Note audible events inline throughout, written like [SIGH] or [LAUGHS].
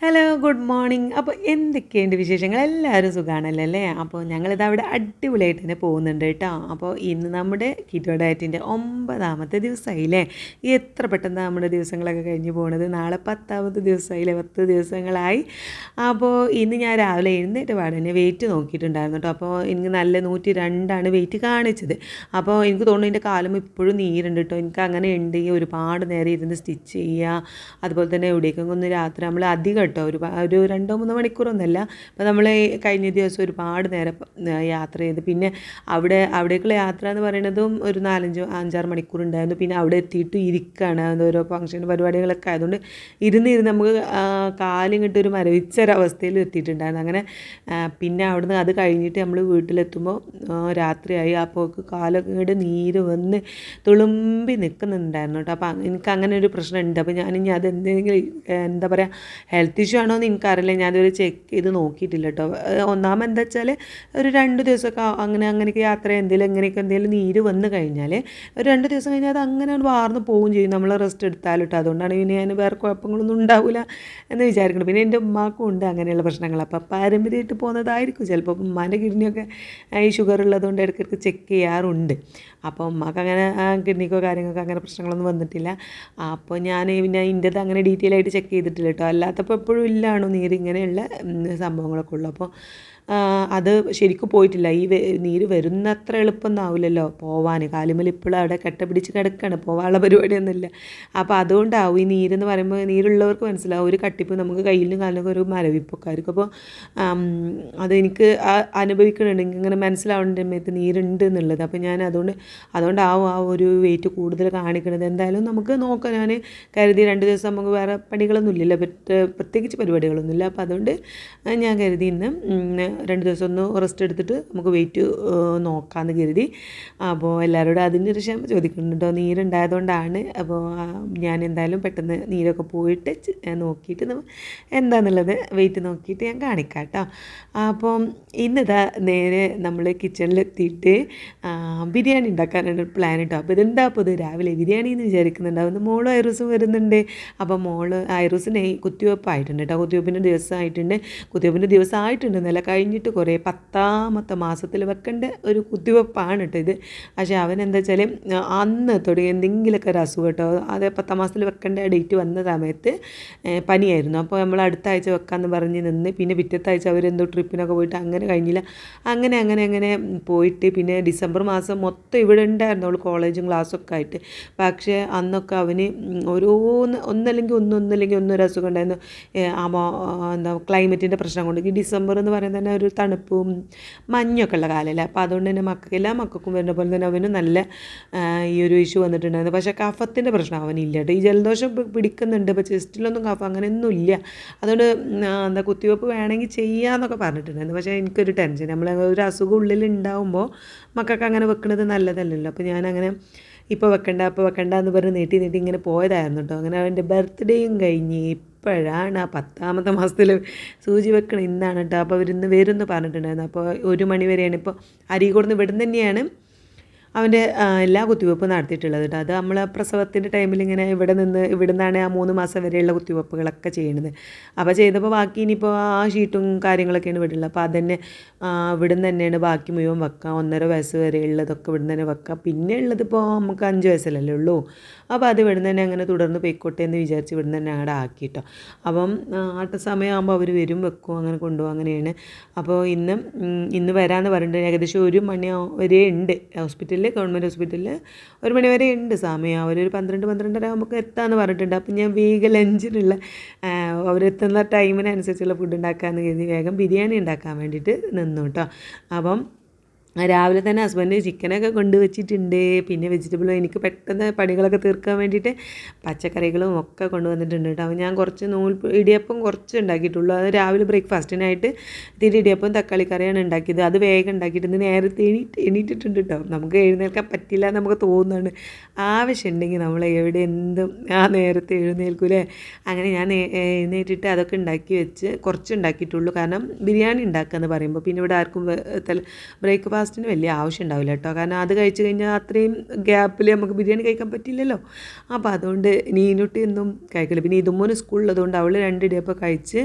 Hello good morning അപ്പോൾ എന്തൊക്കെയുണ്ട് വിശേഷങ്ങൾ? എല്ലാവരും സുഖമാണല്ലോ അല്ലേ? അപ്പോൾ ഞങ്ങളിത് അവിടെ അടിപൊളിയായിട്ട് തന്നെ പോകുന്നുണ്ട് കേട്ടോ. അപ്പോൾ ഇന്ന് നമ്മുടെ കിറ്റോ ഡയറ്റിന്റെ ഒമ്പതാമത്തെ ദിവസമായില്ലേ? എത്ര പെട്ടെന്ന് നമ്മുടെ ദിവസങ്ങളൊക്കെ കഴിഞ്ഞ് പോണത്? നാളെ പത്താമത്തെ ദിവസമായില്ലേ? പത്ത് ദിവസങ്ങളായി. അപ്പോൾ ഇന്ന് ഞാൻ രാവിലെ എഴുന്നേറ്റ് പാടെ തന്നെ വെയിറ്റ് നോക്കിയിട്ടുണ്ടായിരുന്നു കേട്ടോ. അപ്പോൾ എനിക്ക് നല്ല നൂറ്റി രണ്ടാണ് വെയിറ്റ് കാണിച്ചത്. അപ്പോൾ എനിക്ക് തോന്നുന്നു എന്റെ കാലം ഇപ്പോഴും നീരുണ്ട് കേട്ടോ. എനിക്ക് അങ്ങനെ ഉണ്ടെങ്കിൽ ഒരുപാട് നേരം ഇരുന്ന് സ്റ്റിച്ച് ചെയ്യുക അതുപോലെ തന്നെ എവിടേക്കെങ്കിലും ഒന്ന് രാത്രി നമ്മൾ അധികം കേട്ടോ. ഒരു ഒരു രണ്ടോ മൂന്നോ മണിക്കൂറൊന്നുമല്ല. അപ്പോൾ നമ്മൾ കഴിഞ്ഞ ദിവസം ഒരുപാട് നേരം യാത്ര ചെയ്ത്. പിന്നെ അവിടെ അവിടേക്കുള്ള യാത്ര എന്ന് പറയുന്നതും ഒരു നാലഞ്ച് അഞ്ചാറ് മണിക്കൂർ ഉണ്ടായിരുന്നു. പിന്നെ അവിടെ എത്തിയിട്ട് ഇരിക്കുകയാണ് ഓരോ ഫംഗ്ഷൻ പരിപാടികളൊക്കെ ആയതുകൊണ്ട് ഇരുന്ന് ഇരുന്ന് നമുക്ക് കാലും കിട്ടി ഒരു മരവിച്ചൊരവസ്ഥയിൽ എത്തിയിട്ടുണ്ടായിരുന്നു. അങ്ങനെ പിന്നെ അവിടുന്ന് അത് കഴിഞ്ഞിട്ട് നമ്മൾ വീട്ടിലെത്തുമ്പോൾ രാത്രിയായി. അപ്പോൾ കാലൊക്കെ ഇങ്ങോട്ട് നീര് വന്ന് തുളുമ്പി നിൽക്കുന്നുണ്ടായിരുന്നു കേട്ടോ. അപ്പോൾ എനിക്ക് അങ്ങനെ ഒരു പ്രശ്നമുണ്ട്. അപ്പോൾ ഞാനിനി അത് എന്തെങ്കിലും എന്താ പറയുക ഹെൽത്ത് ഇഷ്യൂ ആണോ എന്ന് എനിക്കറിയില്ല. ഞാനിതുവരെ ചെക്ക് ചെയ്ത് നോക്കിയിട്ടില്ല കേട്ടോ ഒന്നാമത് എന്താ വെച്ചാൽ ഒരു രണ്ട് ദിവസമൊക്കെ അങ്ങനെ അങ്ങനെയൊക്കെ യാത്ര എന്തെങ്കിലും എങ്ങനെയൊക്കെ എന്തെങ്കിലും നീര് വന്നു കഴിഞ്ഞാൽ ഒരു രണ്ട് ദിവസം കഴിഞ്ഞാൽ അത് അങ്ങനെ വാർന്ന് പോവുകയും ചെയ്യും. നമ്മൾ റെസ്റ്റ് എടുത്താലും കേട്ടോ അതുകൊണ്ടാണ് പിന്നെ ഞാൻ വേറെ കുഴപ്പങ്ങളൊന്നും ഉണ്ടാവില്ല എന്ന് വിചാരിക്കണം പിന്നെ എന്റെ ഉമ്മാക്കും ഉണ്ട് അങ്ങനെയുള്ള പ്രശ്നങ്ങൾ. അപ്പോൾ പാരമ്പര്യമായിട്ട് പോകുന്നതായിരിക്കും. ചിലപ്പോൾ ഉമ്മാന്റെ കിഡ്നിയൊക്കെ ഈ ഷുഗർ ഉള്ളതുകൊണ്ട് ഇടയ്ക്കിടയ്ക്ക് ചെക്ക് ചെയ്യാറുണ്ട്. അപ്പോൾ ഉമ്മാക്ക് അങ്ങനെ കിഡ്നിക്കോ കാര്യങ്ങൾക്കോ അങ്ങനെ പ്രശ്നങ്ങളൊന്നും വന്നിട്ടില്ല. അപ്പോൾ ഞാൻ പിന്നെ ഇന്റെത് അങ്ങനെ ഡീറ്റെയിൽ ആയിട്ട് ചെക്ക് ചെയ്തിട്ടില്ല കേട്ടോ അല്ലാത്തപ്പോൾ എപ്പോഴും ഇല്ലാണോ നീര് ഇങ്ങനെയുള്ള സംഭവങ്ങളൊക്കെ ഉള്ളു. അപ്പോൾ അത് ശരിക്കും പോയിട്ടില്ല. ഈ നീര് വരുന്നത്ര എളുപ്പമൊന്നും ആവില്ലല്ലോ പോവാൻ കാലുമൽ ഇപ്പോഴും അവിടെ കെട്ട പിടിച്ച് കിടക്കുകയാണ് പോവാനുള്ള പരിപാടിയൊന്നുമില്ല. അപ്പോൾ അതുകൊണ്ടാവും ഈ നീരെന്ന് പറയുമ്പോൾ നീരുള്ളവർക്ക് മനസ്സിലാവും. ഒരു കട്ടിപ്പ് നമുക്ക് കയ്യിലും കാലിലൊക്കെ ഒരു മരവിപ്പൊക്കെ ആയിരിക്കും അപ്പോൾ അതെനിക്ക് അനുഭവിക്കുന്നുണ്ട് ഇങ്ങനെ മനസ്സിലാവേണ്ട സമയത്ത് നീരുണ്ട് എന്നുള്ളത് അപ്പോൾ ഞാൻ അതുകൊണ്ട് അതുകൊണ്ടാവും ആ ഒരു വെയിറ്റ് കൂടുതൽ കാണിക്കുന്നത് എന്തായാലും നമുക്ക് നോക്കാം. ഞാൻ കരുതി രണ്ട് ദിവസം നമുക്ക് വേറെ പണികളൊന്നും ഇല്ലല്ലോ പ്രത്യേകിച്ച് പരിപാടികളൊന്നുമില്ല. അപ്പോൾ അതുകൊണ്ട് ഞാൻ കരുതി ഇന്ന് രണ്ട് ദിവസം ഒന്ന് റെസ്റ്റ് എടുത്തിട്ട് നമുക്ക് വെയിറ്റ് നോക്കാമെന്ന് കരുതി. അപ്പോൾ എല്ലാവരോടും അതിന്റെ ഒരു ക്ഷമ ചോദിക്കുന്നുണ്ടോ? നീരുണ്ടായതുകൊണ്ടാണ്. അപ്പോൾ ഞാൻ എന്തായാലും പെട്ടെന്ന് നീരൊക്കെ പോയിട്ട് നോക്കിയിട്ട് എന്താണെന്നുള്ളത് വെയിറ്റ് നോക്കിയിട്ട് ഞാൻ കാണിക്കാം കേട്ടോ അപ്പം ഇന്നിതാ നേരെ നമ്മൾ കിച്ചണിലെത്തിയിട്ട് ബിരിയാണി ഉണ്ടാക്കാനാണ് പ്ലാൻ കേട്ടോ അപ്പോൾ ഇതെന്താ? അപ്പോൾ രാവിലെ ബിരിയാണി എന്ന് വിചാരിക്കുന്നുണ്ടാവുന്നു മോളും ഐറൂസും വരുന്നുണ്ട്. അപ്പോൾ മോൾ ഐറൂസിനെ കുത്തിവെപ്പായിട്ടുണ്ട് കേട്ടോ കുത്തിവെപ്പിന്റെ ദിവസമായിട്ടുണ്ട് കുത്തിവെപ്പിന്റെ ദിവസമായിട്ടുണ്ട് നല്ല കഴിഞ്ഞിട്ട് കുറേ പത്താമത്തെ മാസത്തിൽ വെക്കേണ്ട ഒരു കുത്തിവെപ്പാണ് കേട്ടോ ഇത്. പക്ഷേ അവൻ എന്താ വെച്ചാൽ അന്ന് തുടങ്ങി എന്തെങ്കിലുമൊക്കെ ഒരു അസുഖം കേട്ടോ അത് പത്താം മാസത്തിൽ വെക്കേണ്ട ഡേറ്റ് വന്ന സമയത്ത് പനിയായിരുന്നു. അപ്പോൾ നമ്മൾ അടുത്ത ആഴ്ച വെക്കാമെന്ന് പറഞ്ഞ് നിന്ന് പിന്നെ പിറ്റത്തെ ആഴ്ച അവരെന്തോ ട്രിപ്പിനൊക്കെ പോയിട്ട് അങ്ങനെ കഴിഞ്ഞില്ല. അങ്ങനെ അങ്ങനെ അങ്ങനെ പോയിട്ട് പിന്നെ ഡിസംബർ മാസം മൊത്തം ഇവിടെ ഉണ്ടായിരുന്നു അവൾ കോളേജും ക്ലാസ്സൊക്കെ ആയിട്ട്. പക്ഷേ അന്നൊക്കെ അവന് ഓരോന്ന് ഒന്നല്ലെങ്കിൽ ഒന്നൊന്നല്ലെങ്കിൽ ഒന്നൊരു അസുഖം ഉണ്ടായിരുന്നു. എന്താ ക്ലൈമറ്റിന്റെ പ്രശ്നം കൊണ്ട്. ഈ ഡിസംബർ എന്ന് പറയുന്നത് തന്നെ ഒരു തണുപ്പും മഞ്ഞൊക്കെ ഉള്ള കാലമല്ലേ അപ്പോൾ അതുകൊണ്ട് തന്നെ മക്കൾക്ക് എല്ലാ മക്കൾക്കും വരുന്ന പോലെ തന്നെ അവന് നല്ല ഈ ഒരു ഇഷ്യൂ വന്നിട്ടുണ്ടായിരുന്നു. പക്ഷേ കഫത്തിന്റെ പ്രശ്നം അവനില്ല കേട്ടോ. ഈ ജലദോഷം പിടിക്കുന്നുണ്ട്. ഇപ്പോൾ ചെസ്റ്റിലൊന്നും കഫ അങ്ങനെയൊന്നും ഇല്ല. അതുകൊണ്ട് എന്താ കുത്തിവെപ്പ് വേണമെങ്കിൽ ചെയ്യാമെന്നൊക്കെ പറഞ്ഞിട്ടുണ്ടായിരുന്നു. പക്ഷേ എനിക്കൊരു ടെൻഷൻ നമ്മൾ ഒരു അസുഖം ഉള്ളിൽ ഉണ്ടാവുമ്പോൾ മക്കൾക്ക് അങ്ങനെ വെക്കുന്നത് നല്ലതല്ലല്ലോ. അപ്പോൾ ഞാനങ്ങനെ ഇപ്പോൾ വെക്കണ്ട അപ്പോൾ വെക്കണ്ട എന്ന് പറഞ്ഞ് നീട്ടി നീട്ടി ഇങ്ങനെ പോയതായിരുന്നു കേട്ടോ. അങ്ങനെ അവന്റെ ബർത്ത്ഡേയും കഴിഞ്ഞ് ഇപ്പോഴാണ് ആ പത്താമത്തെ മാസത്തിൽ സൂചി വെക്കണം ഇന്നാണ് കേട്ടോ അപ്പോൾ അവരിന്ന് വരുമെന്ന് പറഞ്ഞിട്ടുണ്ടായിരുന്നു. അപ്പോൾ ഒരു മണി വരെയാണ്. ഇപ്പോൾ അരീക്കോട് നിന്ന് ഇവിടുന്ന് തന്നെയാണ് അവന്റെ എല്ലാ കുത്തിവെപ്പും നടത്തിയിട്ടുള്ളത് കേട്ടോ. അത് നമ്മൾ പ്രസവത്തിന്റെ ടൈമിൽ ഇങ്ങനെ ഇവിടെ നിന്ന് ഇവിടെ നിന്നാണ് ആ മൂന്ന് മാസം വരെയുള്ള കുത്തിവെപ്പുകളൊക്കെ ചെയ്യുന്നത്. അപ്പോൾ ചെയ്തപ്പോൾ ബാക്കി ഇനിയിപ്പോൾ ആ ഷീറ്റും കാര്യങ്ങളൊക്കെയാണ് ഇവിടെ ഉള്ളത് അപ്പോൾ അതന്നെ നിന്ന് തന്നെയാണ് ബാക്കി മുഴുവൻ വെക്കുക ഒന്നര വയസ്സ് വരെ ഉള്ളതൊക്കെ ഇവിടെ നിന്ന് തന്നെ വെക്കുക പിന്നെ ഉള്ളത് ഇപ്പോൾ നമുക്ക് അഞ്ച് വയസ്സല്ലേ ഉള്ളൂ. അപ്പോൾ അത് ഇവിടെ തന്നെ അങ്ങനെ തുടർന്ന് പോയിക്കോട്ടെ എന്ന് വിചാരിച്ച് ഇവിടെ നിന്ന് തന്നെ ആക്കി കേട്ടോ അപ്പം ആട്ട സമയമാകുമ്പോൾ അവർ വരും വെക്കും അങ്ങനെ കൊണ്ടുപോകും അങ്ങനെയാണ്. അപ്പോൾ ഇന്ന് ഇന്ന് വരാമെന്ന് പറഞ്ഞിട്ട് ഏകദേശം ഒരു മണി വരെ ഉണ്ട് ഹോസ്പിറ്റലിൽ. ഗവൺമെന്റ് ഹോസ്പിറ്റലിൽ ഒരു മണിവരെ ഉണ്ട് സമയം അവരൊരു പന്ത്രണ്ട് പന്ത്രണ്ടര ആകുമ്പോൾ എത്താമെന്ന് പറഞ്ഞിട്ടുണ്ട്. അപ്പം ഞാൻ വേഗം ലഞ്ചിനുള്ള അവരെത്തുന്ന ടൈമിനനുസരിച്ചുള്ള ഫുഡ് ഉണ്ടാക്കാമെന്ന് കരുതി വേഗം ബിരിയാണി ഉണ്ടാക്കാൻ വേണ്ടിയിട്ട് നിന്നു കേട്ടോ അപ്പം രാവിലെ തന്നെ ഹസ്ബൻഡ് ചിക്കനൊക്കെ കൊണ്ടുവച്ചിട്ടുണ്ട്. പിന്നെ വെജിറ്റബിളും എനിക്ക് പെട്ടെന്ന് പണികളൊക്കെ തീർക്കാൻ വേണ്ടിയിട്ട് പച്ചക്കറികളും ഒക്കെ കൊണ്ടുവന്നിട്ടുണ്ട് കേട്ടോ. ഞാൻ കുറച്ച് നൂൽ ഇടിയപ്പം കുറച്ച് ഉണ്ടാക്കിയിട്ടുള്ളൂ. അത് രാവിലെ ബ്രേക്ക്ഫാസ്റ്റിനായിട്ട് ഇത്തിരി ഇടിയപ്പം തക്കാളി കറിയാണ് ഉണ്ടാക്കിയത്. അത് വേഗം ഉണ്ടാക്കിയിട്ടുണ്ട് നേരത്തെ എണീറ്റ് എണീറ്റിട്ടുണ്ട് കേട്ടോ. നമുക്ക് എഴുന്നേൽക്കാൻ പറ്റില്ല നമുക്ക് തോന്നുന്നുണ്ട് ആവശ്യമുണ്ടെങ്കിൽ നമ്മൾ എവിടെ എന്തും ആ നേരത്തെ എഴുന്നേൽക്കൂലേ അങ്ങനെ ഞാൻ എഴുന്നേറ്റിട്ട് അതൊക്കെ ഉണ്ടാക്കി വെച്ച് കുറച്ച് ഉണ്ടാക്കിയിട്ടുള്ളൂ. കാരണം ബിരിയാണി ഉണ്ടാക്കുക എന്ന് പറയുമ്പോൾ പിന്നെ ഇവിടെ ആർക്കും ബ്രേക്ക്ഫാസ്റ്റ് ബ്രേക്ക്ഫാസ്റ്റിന് വലിയ ആവശ്യം ഉണ്ടാവില്ല കേട്ടോ. കാരണം അത് കഴിച്ച് കഴിഞ്ഞാൽ അത്രയും ഗ്യാപ്പിൽ നമുക്ക് ബിരിയാണി കഴിക്കാൻ പറ്റില്ലല്ലോ. അപ്പോൾ അതുകൊണ്ട് നീനുട്ടി ഒന്നും കഴിക്കില്ല. പിന്നെ ഇതുമോന് സ്കൂളിലതുകൊണ്ട് അവൾ രണ്ട് ഇടിയപ്പം കഴിച്ച്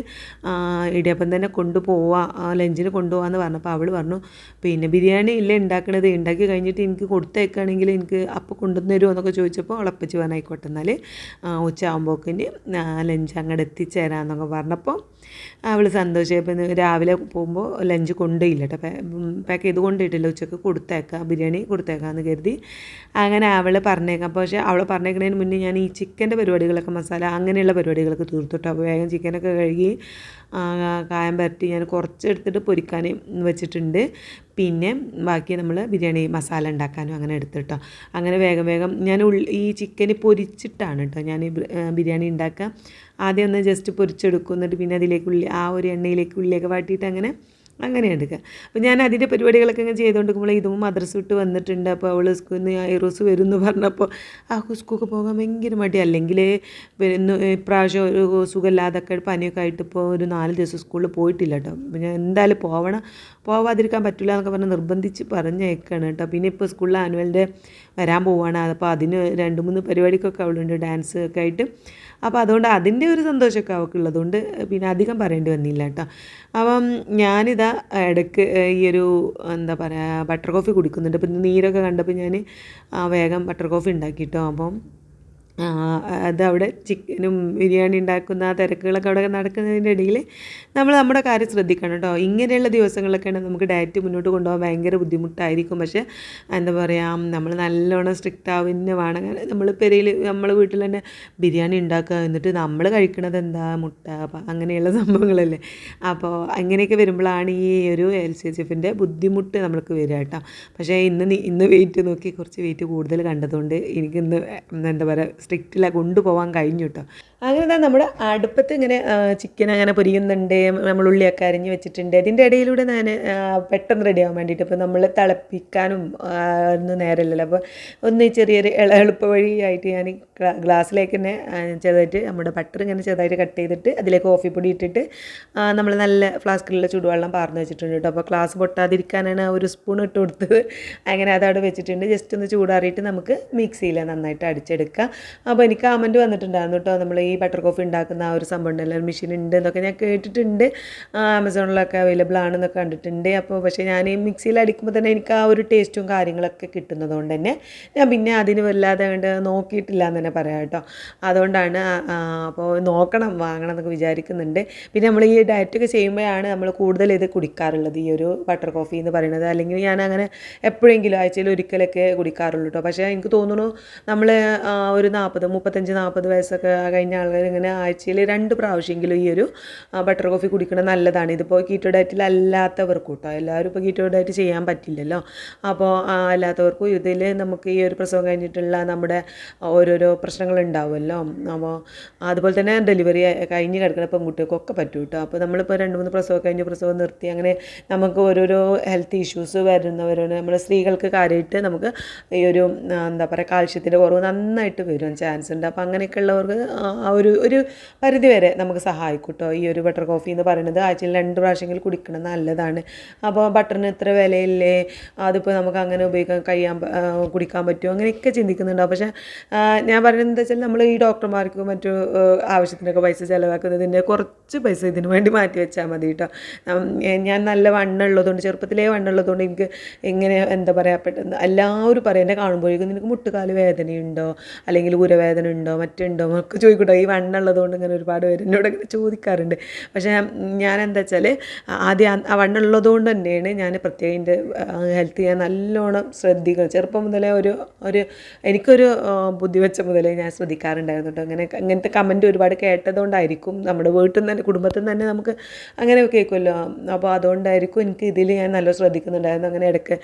ഇടിയപ്പം തന്നെ കൊണ്ടുപോവാ ലഞ്ചിന് കൊണ്ടുപോകാമെന്ന് പറഞ്ഞപ്പോൾ അവൾ പറഞ്ഞു പിന്നെ ബിരിയാണി ഇല്ല ഉണ്ടാക്കണത്? ഉണ്ടാക്കി കഴിഞ്ഞിട്ട് എനിക്ക് കൊടുത്തേക്കാണെങ്കിൽ എനിക്ക് അപ്പോൾ കൊണ്ടുവന്ന് തരുമോ? എന്നൊക്കെ ചോദിച്ചപ്പോൾ ഉളപ്പിച്ച് പറഞ്ഞായിക്കോട്ടെ എന്നാൽ ഉച്ചയാകുമ്പോക്കിന് ലഞ്ച് അങ്ങോട്ട് എത്തിച്ചേരാമെന്നൊക്കെ പറഞ്ഞപ്പോൾ അവൾ സന്തോഷമായപ്പോൾ രാവിലെ പോകുമ്പോൾ ലഞ്ച് കൊണ്ടുപോയില്ല കേട്ടോ. പാക്ക് ചെയ്ത് കൊണ്ടുപോയിട്ടില്ല. ഉച്ചയ്ക്ക് കൊടുത്തേക്കാം ബിരിയാണി കൊടുത്തേക്കാം എന്ന് കരുതി. അങ്ങനെ അവൾ പറഞ്ഞേക്കാം. പക്ഷേ അവൾ പറഞ്ഞേക്കുന്നതിന് മുന്നേ ഞാൻ ഈ ചിക്കന്റെ പരിപാടികളൊക്കെ മസാല അങ്ങനെയുള്ള പരിപാടികളൊക്കെ തീർത്തിട്ടോ അപ്പോൾ വേഗം ചിക്കനൊക്കെ കഴുകി കായം പരട്ടി ഞാൻ കുറച്ചെടുത്തിട്ട് പൊരിക്കാൻ വെച്ചിട്ടുണ്ട്. പിന്നെ ബാക്കി നമ്മൾ ബിരിയാണി മസാല ഉണ്ടാക്കാനും അങ്ങനെ എടുത്തിട്ടോ അങ്ങനെ വേഗം വേഗം ഞാൻ ഈ ചിക്കൻ പൊരിച്ചിട്ടാണ് കേട്ടോ ഞാൻ ബിരിയാണി ഉണ്ടാക്കുക. ആദ്യം ഒന്ന് ജസ്റ്റ് പൊരിച്ചെടുക്കും. എന്നിട്ട് പിന്നെ അതിലേക്ക് ഉള്ളി ആ ഒരു എണ്ണയിലേക്ക് ഉള്ളിയൊക്കെ വാട്ടിയിട്ട് അങ്ങനെ അങ്ങനെ എടുക്കുക. അപ്പോൾ ഞാൻ അതിന്റെ പരിപാടികളൊക്കെ ഇങ്ങനെ ചെയ്തുകൊണ്ടിരിക്കുമ്പോൾ ഇതും മദ്രസ വിട്ട് വന്നിട്ടുണ്ട്. അപ്പോൾ അവൾ സ്കൂളിൽ നിന്ന് ഐറോസ് വരും എന്ന് പറഞ്ഞപ്പോൾ ആ സ്കൂൾക്ക് പോകാൻ ഭയങ്കര മടി. അല്ലെങ്കിൽ ഇന്ന് ഇപ്രാവശ്യം ഒരു സുഖമില്ലാതൊക്കെ പനിയൊക്കെ ആയിട്ട് ഇപ്പോൾ ഒരു നാല് ദിവസം സ്കൂളിൽ പോയിട്ടില്ല കേട്ടോ. അപ്പോൾ ഞാൻ എന്തായാലും പോവണം. പോവാതിരിക്കാൻ പറ്റില്ല എന്നൊക്കെ പറഞ്ഞ് നിർബന്ധിച്ച് പറഞ്ഞേക്കാണ് കേട്ടോ. പിന്നെ ഇപ്പോൾ സ്കൂളിൽ ആനുവൽ ഡേ വരാൻ പോവുകയാണ്. അപ്പോൾ അതിന് രണ്ട് മൂന്ന് പരിപാടിക്കൊക്കെ അവളുണ്ട് ഡാൻസ് ഒക്കെ ആയിട്ട്. അപ്പോൾ അതുകൊണ്ട് അതിന്റെ ഒരു സന്തോഷമൊക്കെ അവൾക്കുള്ളതുകൊണ്ട് പിന്നെ അധികം പറയേണ്ടി വന്നില്ല കേട്ടോ. അപ്പം ഞാനിതാ ഇടയ്ക്ക് ഈ ഒരു എന്താ പറയുക ബട്ടർ കോഫി കുടിക്കുന്നുണ്ട്. പിന്നെ നീരൊക്കെ കണ്ടപ്പോൾ ഞാൻ വേഗം ബട്ടർ കോഫി ഉണ്ടാക്കിയിട്ടോ അപ്പം അതവിടെ ചിക്കനും ബിരിയാണി ഉണ്ടാക്കുന്ന ആ തിരക്കുകളൊക്കെ അവിടെ നടക്കുന്നതിന്റെ ഇടയിൽ നമ്മൾ നമ്മുടെ കാര്യം ശ്രദ്ധിക്കണം കേട്ടോ. ഇങ്ങനെയുള്ള ദിവസങ്ങളൊക്കെയാണ് നമുക്ക് ഡയറ്റ് മുന്നോട്ട് കൊണ്ടുപോകാൻ ഭയങ്കര ബുദ്ധിമുട്ടായിരിക്കും. പക്ഷേ എന്താ പറയുക നമ്മൾ നല്ലോണം സ്ട്രിക്റ്റ് ആവുന്ന വേണം നമ്മൾ പെരയിൽ നമ്മൾ വീട്ടിൽ തന്നെ ബിരിയാണി ഉണ്ടാക്കുക എന്നിട്ട് നമ്മൾ കഴിക്കുന്നത് എന്താ? മുട്ട അങ്ങനെയുള്ള [LAUGHS] സംഭവങ്ങളല്ലേ. അപ്പോൾ അങ്ങനെയൊക്കെ വരുമ്പോഴാണ് ഈ ഒരു എൽ സി എച്ച് എഫിന്റെ ബുദ്ധിമുട്ട് നമ്മൾക്ക് വരിക കേട്ടോ. പക്ഷേ ഇന്ന് ഇന്ന് വെയിറ്റ് നോക്കി കുറച്ച് വെയിറ്റ് കൂടുതൽ കണ്ടതുകൊണ്ട് എനിക്കിന്ന് എന്താ പറയുക സ്ട്രിക്റ്റിൽ കൊണ്ടുപോകാൻ കഴിഞ്ഞു കേട്ടോ അങ്ങനെ തന്നെ നമ്മുടെ അടുപ്പത്ത് ഇങ്ങനെ ചിക്കൻ അങ്ങനെ പൊരിയുന്നുണ്ട് നമ്മൾ ഉള്ളിയൊക്കെ അരിഞ്ഞ് വെച്ചിട്ടുണ്ട്. അതിന്റെ ഇടയിലൂടെ ഞാൻ പെട്ടെന്ന് റെഡി ആവാൻ വേണ്ടിയിട്ട് ഇപ്പോൾ നമ്മൾ തിളപ്പിക്കാനും ഒന്നും നേരമില്ലല്ലോ. അപ്പോൾ ഒന്ന് ചെറിയൊരു എളുപ്പ വഴിയായിട്ട് ഞാൻ ഗ്ലാസ്സിലേക്ക് തന്നെ ചെറുതായിട്ട് നമ്മുടെ ബട്ടർ ഇങ്ങനെ ചെറുതായിട്ട് കട്ട് ചെയ്തിട്ട് അതിലേക്ക് കോഫി പൊടി ഇട്ടിട്ട് നമ്മൾ നല്ല ഫ്ലാസ്കിലുള്ള ചൂടുവെള്ളം പാർന്ന് വെച്ചിട്ടുണ്ട് കേട്ടോ അപ്പോൾ ഗ്ലാസ് പൊട്ടാതിരിക്കാനാണ് ഒരു സ്പൂൺ ഇട്ട് കൊടുത്തത്. അങ്ങനെ അതവിടെ വെച്ചിട്ടുണ്ട്. ജസ്റ്റ് ഒന്ന് ചൂടാറിയിട്ട് നമുക്ക് മിക്സിയിൽ നന്നായിട്ട് അടിച്ചെടുക്കാം. അപ്പോൾ എനിക്ക് കമന്റ് വന്നിട്ടുണ്ടായിരുന്നു കേട്ടോ നമ്മൾ ഈ ബട്ടർ കോഫി ഉണ്ടാക്കുന്ന ആ ഒരു സംഭവം ഉണ്ടല്ലോ മെഷീൻ ഉണ്ട് എന്നൊക്കെ ഞാൻ കേട്ടിട്ടുണ്ട്. ആമസോണിലൊക്കെ അവൈലബിൾ ആണെന്നൊക്കെ കണ്ടിട്ടുണ്ട്. അപ്പോൾ പക്ഷേ ഞാൻ ഈ മിക്സിയിൽ അടിക്കുമ്പോൾ തന്നെ എനിക്ക് ആ ഒരു ടേസ്റ്റും കാര്യങ്ങളൊക്കെ കിട്ടുന്നതുകൊണ്ട് തന്നെ ഞാൻ പിന്നെ അതിന് വല്ലാതെ കണ്ട് നോക്കിയിട്ടില്ല എന്ന് തന്നെ പറയാം കേട്ടോ അതുകൊണ്ടാണ് അപ്പോൾ നോക്കണം വാങ്ങണം എന്നൊക്കെ വിചാരിക്കുന്നുണ്ട്. പിന്നെ നമ്മൾ ഈ ഡയറ്റൊക്കെ ചെയ്യുമ്പോഴാണ് നമ്മൾ കൂടുതൽ ഇത് കുടിക്കാറുള്ളത് ഈ ഒരു ബട്ടർ കോഫി എന്ന് പറയുന്നത്. അല്ലെങ്കിൽ ഞാൻ അങ്ങനെ എപ്പോഴെങ്കിലും ആഴ്ചയിൽ ഒരിക്കലൊക്കെ കുടിക്കാറുള്ളൂ കേട്ടോ പക്ഷേ എനിക്ക് തോന്നുന്നു നമ്മൾ ഒരു നാൽപ്പത് മുപ്പത്തഞ്ച് നാൽപ്പത് വയസ്സൊക്കെ കഴിഞ്ഞ ആൾക്കാർ ഇങ്ങനെ ആഴ്ചയിൽ രണ്ട് പ്രാവശ്യമെങ്കിലും ഈ ഒരു ബട്ടർ കോഫി കുടിക്കുന്നത് നല്ലതാണ്. ഇതിപ്പോൾ കീറ്റോ ഡയറ്റിൽ അല്ലാത്തവർക്കും കേട്ടോ എല്ലാവരും ഇപ്പോൾ കീറ്റോ ഡയറ്റ് ചെയ്യാൻ പറ്റില്ലല്ലോ. അപ്പോൾ അല്ലാത്തവർക്കും ഇതിൽ നമുക്ക് ഈ ഒരു പ്രസവം കഴിഞ്ഞിട്ടുള്ള നമ്മുടെ ഓരോരോ പ്രശ്നങ്ങൾ ഉണ്ടാവുമല്ലോ. അപ്പോൾ അതുപോലെ തന്നെ ഡെലിവറി കഴിഞ്ഞ് കിടക്കുന്ന പെൺകുട്ടികൾക്കൊക്കെ പറ്റും കേട്ടോ അപ്പോൾ നമ്മളിപ്പോൾ രണ്ട് മൂന്ന് പ്രസവം കഴിഞ്ഞ് പ്രസവം നിർത്തി അങ്ങനെ നമുക്ക് ഓരോരോ ഹെൽത്ത് ഇഷ്യൂസ് വരുന്നവരാണ് നമ്മൾ സ്ത്രീകൾക്ക് കാര്യമായിട്ട് നമുക്ക് ഈ ഒരു എന്താ പറയുക കാൽഷ്യത്തിന്റെ കുറവ് നന്നായിട്ട് വരും. ചാൻസ് ഉണ്ട് അപ്പോൾ അങ്ങനെയൊക്കെ ഉള്ളവർക്ക് ആ ഒരു ഒരു പരിധി വരെ നമുക്ക് സഹായിക്കൂട്ടോ. കേട്ടോ ഈ ഒരു ബട്ടർ കോഫി എന്ന് പറയുന്നത് ആഴ്ചയിൽ രണ്ട് പ്രാവശ്യമെങ്കിലും കുടിക്കണം നല്ലതാണ്. അപ്പോൾ ബട്ടറിന് ഇത്ര വിലയില്ലേ? അതിപ്പോൾ നമുക്ക് അങ്ങനെ ഉപയോഗിക്കാൻ കഴിയാൻ കുടിക്കാൻ പറ്റുമോ? അങ്ങനെയൊക്കെ ചിന്തിക്കുന്നുണ്ടാവും പക്ഷേ ഞാൻ പറയുന്നത് എന്താ വെച്ചാൽ നമ്മൾ ഈ ഡോക്ടർമാർക്ക് മറ്റു ആവശ്യത്തിനൊക്കെ പൈസ ചിലവാക്കുന്നതിന്റെ കുറച്ച് പൈസ ഇതിന് വേണ്ടി മാറ്റി വെച്ചാൽ മതി കേട്ടോ. ഞാൻ നല്ല വണ്ണുള്ളതുകൊണ്ട് ചെറുപ്പത്തിലേ വണ്ണുള്ളതുകൊണ്ട് എനിക്ക് ഇങ്ങനെ എന്താ പറയുക പെട്ടെന്ന് എല്ലാവരും പറയും എന്നെ കാണുമ്പോഴേക്കും നിനക്ക് മുട്ടുകാൽ വേദനയുണ്ടോ? അല്ലെങ്കിൽ ഉരവേദന ഉണ്ടോ? മറ്റുണ്ടോ? ഒക്കെ ചോദിക്കട്ടോ. ഈ വണ്ണുള്ളതുകൊണ്ട് ഇങ്ങനെ ഒരുപാട് പേര് എന്നോട് ഇങ്ങനെ ചോദിക്കാറുണ്ട്. പക്ഷേ ഞാൻ എന്താ വെച്ചാൽ ആദ്യം ആ വണ്ണുള്ളതുകൊണ്ട് തന്നെയാണ് ഞാൻ പ്രത്യേകം എന്റെ ഹെൽത്ത് ഞാൻ നല്ലോണം ശ്രദ്ധിക്കുന്നത്. ചെറുപ്പം മുതലേ ഒരു ഒരു എനിക്കൊരു ബുദ്ധി വെച്ച മുതലേ ഞാൻ ശ്രദ്ധിക്കാറുണ്ടായിരുന്നു കേട്ടോ. അങ്ങനെ അങ്ങനത്തെ കമന്റ് ഒരുപാട് കേട്ടതുകൊണ്ടായിരിക്കും നമ്മുടെ വീട്ടിൽ നിന്ന് തന്നെ കുടുംബത്തിൽ നിന്ന് തന്നെ നമുക്ക് അങ്ങനെ കേൾക്കുമല്ലോ. അപ്പോൾ അതുകൊണ്ടായിരിക്കും എനിക്ക് ഇതിൽ ഞാൻ നല്ല ശ്രദ്ധിക്കുന്നുണ്ടായിരുന്നു. അങ്ങനെ ഇടയ്ക്ക്